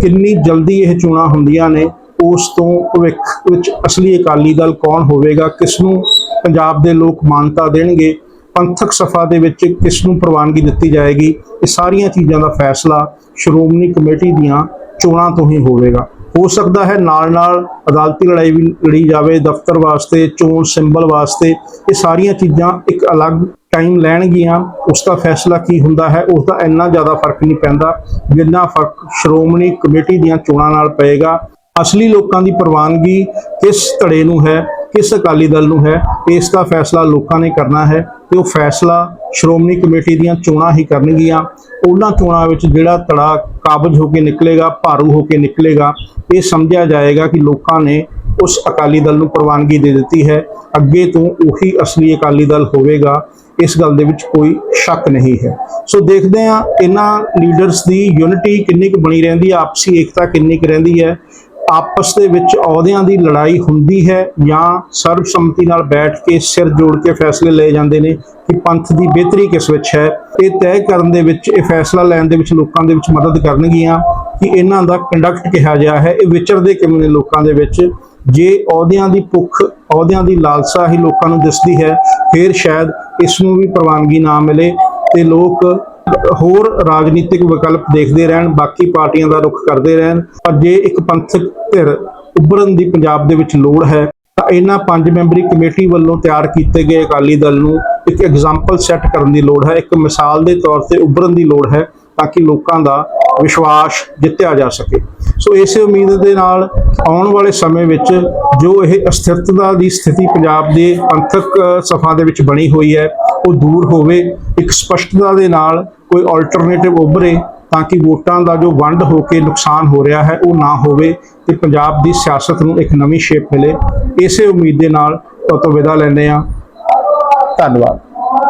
ਕਿੰਨੀ ਜਲਦੀ ਇਹ ਚੋਣਾਂ ਹੁੰਦੀਆਂ ਨੇ, ਉਸ ਤੋਂ ਭਵਿੱਖ ਵਿੱਚ ਅਸਲੀ ਅਕਾਲੀ ਦਲ ਕੌਣ ਹੋਵੇਗਾ, ਕਿਸ ਨੂੰ ਪੰਜਾਬ ਦੇ ਲੋਕ ਮਾਨਤਾ ਦੇਣਗੇ, ਪੰਥਕ ਸਫਾ ਦੇ ਵਿੱਚ ਕਿਸ ਨੂੰ ਪ੍ਰਵਾਨਗੀ ਦਿੱਤੀ ਜਾਏਗੀ, ਇਹ ਸਾਰੀਆਂ ਚੀਜ਼ਾਂ ਦਾ ਫੈਸਲਾ ਸ਼੍ਰੋਮਣੀ ਕਮੇਟੀ ਦੀਆਂ ਚੋਣਾਂ ਤੋਂ ਹੀ ਹੋਵੇਗਾ। ਹੋ ਸਕਦਾ ਹੈ। ਨਾਲ ਨਾਲ ਅਦਾਲਤੀ ਲੜਾਈ ਵੀ ਲੜੀ ਜਾਵੇ। ਦਫ਼ਤਰ ਵਾਸਤੇ, ਚੋਣ ਸਿੰਬਲ ਵਾਸਤੇ ਇਹ ਸਾਰੀਆਂ ਚੀਜ਼ਾਂ ਇੱਕ ਅਲੱਗ ਟਾਈਮ ਲੈਣਗੀਆਂ। ਉਸ ਦਾ ਫੈਸਲਾ ਕੀ ਹੁੰਦਾ ਹੈ, ਉਸ ਦਾ ਇੰਨਾ ਜ਼ਿਆਦਾ ਫ਼ਰਕ ਨਹੀਂ ਪੈਂਦਾ। ਜਿੰਨਾ ਫ਼ਰਕ ਸ਼੍ਰੋਮਣੀ ਕਮੇਟੀ ਦੀਆਂ ਚੋਣਾਂ ਨਾਲ ਪਏਗਾ। ਅਸਲੀ ਲੋਕਾਂ ਦੀ ਪ੍ਰਵਾਨਗੀ ਕਿਸ ਧੜੇ ਨੂੰ ਹੈ, ਕਿਸ ਅਕਾਲੀ ਦਲ ਨੂੰ ਹੈ, ਇਸ ਦਾ ਫੈਸਲਾ ਲੋਕਾਂ ਨੇ ਕਰਨਾ ਹੈ ਤੇ ਉਹ ਫੈਸਲਾ ਸ਼੍ਰੋਮਣੀ ਕਮੇਟੀ ਦੀਆਂ ਚੋਣਾਂ ਹੀ ਕਰਨਗੀਆਂ। ਉਹਨਾਂ ਚੋਣਾਂ ਵਿੱਚ ਜਿਹੜਾ ਧੜਾ ਕਾਬਜ ਹੋ ਕੇ ਨਿਕਲੇਗਾ, ਭਾਰੂ ਹੋ ਕੇ ਨਿਕਲੇਗਾ। ਇਹ ਸਮਝਿਆ ਜਾਏਗਾ ਕਿ ਲੋਕਾਂ ਨੇ ਉਸ ਅਕਾਲੀ ਦਲ ਨੂੰ ਪ੍ਰਵਾਨਗੀ ਦੇ ਦਿੱਤੀ ਹੈ। ਅੱਗੇ ਤੋਂ ਉਹੀ ਅਸਲੀ ਅਕਾਲੀ ਦਲ ਹੋਵੇਗਾ, ਇਸ ਗੱਲ ਦੇ ਵਿੱਚ ਕੋਈ ਸ਼ੱਕ ਨਹੀਂ ਹੈ। ਸੋ ਦੇਖਦੇ ਹਾਂ, ਇਹਨਾਂ ਲੀਡਰਸ ਦੀ ਯੂਨਿਟੀ ਕਿੰਨੀ ਕੁ ਬਣੀ ਰਹਿੰਦੀ ਹੈ, ਆਪਸੀ ਏਕਤਾ ਕਿੰਨੀ ਕੁ ਰਹਿੰਦੀ ਹੈ। ਆਪਸ ਦੇ ਵਿੱਚ ਅਹੁਦਿਆਂ ਦੀ ਲੜਾਈ ਹੁੰਦੀ ਹੈ ਜਾਂ ਸਰਬਸੰਮਤੀ ਨਾਲ ਬੈਠ ਕੇ ਸਿਰ ਜੋੜ ਕੇ ਫੈਸਲੇ ਲਏ ਜਾਂਦੇ ਨੇ ਕਿ ਪੰਥ ਦੀ ਬਿਹਤਰੀ ਕਿਸ ਵਿੱਚ ਹੈ, ਇਹ ਤੈਅ ਕਰਨ ਦੇ ਵਿੱਚ, ਇਹ ਫੈਸਲਾ ਲੈਣ ਦੇ ਵਿੱਚ ਲੋਕਾਂ ਦੇ ਵਿੱਚ ਮਦਦ ਕਰਨਗੀਆਂ ਕਿ ਇਹਨਾਂ ਦਾ ਕੰਡਕਟ ਕਿਹਾ ਗਿਆ ਹੈ, ਇਹ ਵਿਚਰਦੇ ਕਿਵੇਂ ਨੇ ਲੋਕਾਂ ਦੇ ਵਿੱਚ? ਜੇ ਅਹੁਦਿਆਂ ਦੀ ਭੁੱਖ, ਅਹੁਦਿਆਂ ਦੀ ਲਾਲਸਾ ਹੀ ਲੋਕਾਂ ਨੂੰ ਦਿਸਦੀ ਹੈ, ਫਿਰ ਸ਼ਾਇਦ ਇਸ ਨੂੰ ਵੀ ਪ੍ਰਵਾਨਗੀ ਨਾ ਮਿਲੇ ਤੇ ਲੋਕ ਹੋਰ ਰਾਜਨੀਤਿਕ ਵਿਕਲਪ ਦੇਖਦੇ ਰਹਿਣ, ਬਾਕੀ ਪਾਰਟੀਆਂ ਦਾ ਰੁਖ ਕਰਦੇ ਰਹਿਣ। ਪਰ ਜੇ ਇੱਕ ਪੰਥਕ ਧਿਰ ਉੱਭਰਨ ਦੀ ਪੰਜਾਬ ਦੇ ਵਿੱਚ ਲੋੜ ਹੈ, ਤਾਂ ਇਹਨਾਂ ਪੰਜ ਮੈਂਬਰੀ ਕਮੇਟੀ ਵੱਲੋਂ ਤਿਆਰ ਕੀਤੇ ਗਏ ਅਕਾਲੀ ਦਲ ਨੂੰ ਇੱਕ ਐਗਜ਼ਾਮਪਲ ਸੈੱਟ ਕਰਨ ਦੀ ਲੋੜ ਹੈ, ਇੱਕ ਮਿਸਾਲ ਦੇ ਤੌਰ ਤੇ ਉੱਭਰਨ ਦੀ ਲੋੜ ਹੈ, ਤਾਂ ਕਿ ਲੋਕਾਂ ਦਾ ਵਿਸ਼ਵਾਸ ਜਿੱਤਿਆ ਜਾ ਸਕੇ। ਸੋ ਇਸੇ ਉਮੀਦ ਦੇ ਨਾਲ ਆਉਣ ਵਾਲੇ ਸਮੇਂ ਵਿੱਚ ਜੋ ਇਹ ਅਸਥਿਰਤਾ ਦੀ ਸਥਿਤੀ ਪੰਜਾਬ ਦੇ ਪੰਥਕ ਸਫਾ ਦੇ ਵਿੱਚ ਬਣੀ ਹੋਈ ਹੈ, ਉਹ ਦੂਰ ਹੋਵੇ, ਇੱਕ ਸਪਸ਼ਟਤਾ ਦੇ ਨਾਲ ਕੋਈ ਆਲਟਰਨੇਟਿਵ ਉਭਰੇ ਤਾਂ ਕਿ ਵੋਟਾਂ ਦਾ ਜੋ ਵੰਡ ਹੋ ਕੇ ਨੁਕਸਾਨ ਹੋ ਰਿਹਾ ਹੈ, ਉਹ ਨਾ ਹੋਵੇ ਤੇ ਪੰਜਾਬ ਦੀ ਸਿਆਸਤ ਨੂੰ ਇੱਕ ਨਵੀਂ ਸ਼ੇਪ ਮਿਲੇ। ਇਸੇ ਉਮੀਦ ਦੇ ਨਾਲ ਤੋਂ ਵਿਦਾ ਲੈਂਦੇ ਹਾਂ। ਧੰਨਵਾਦ।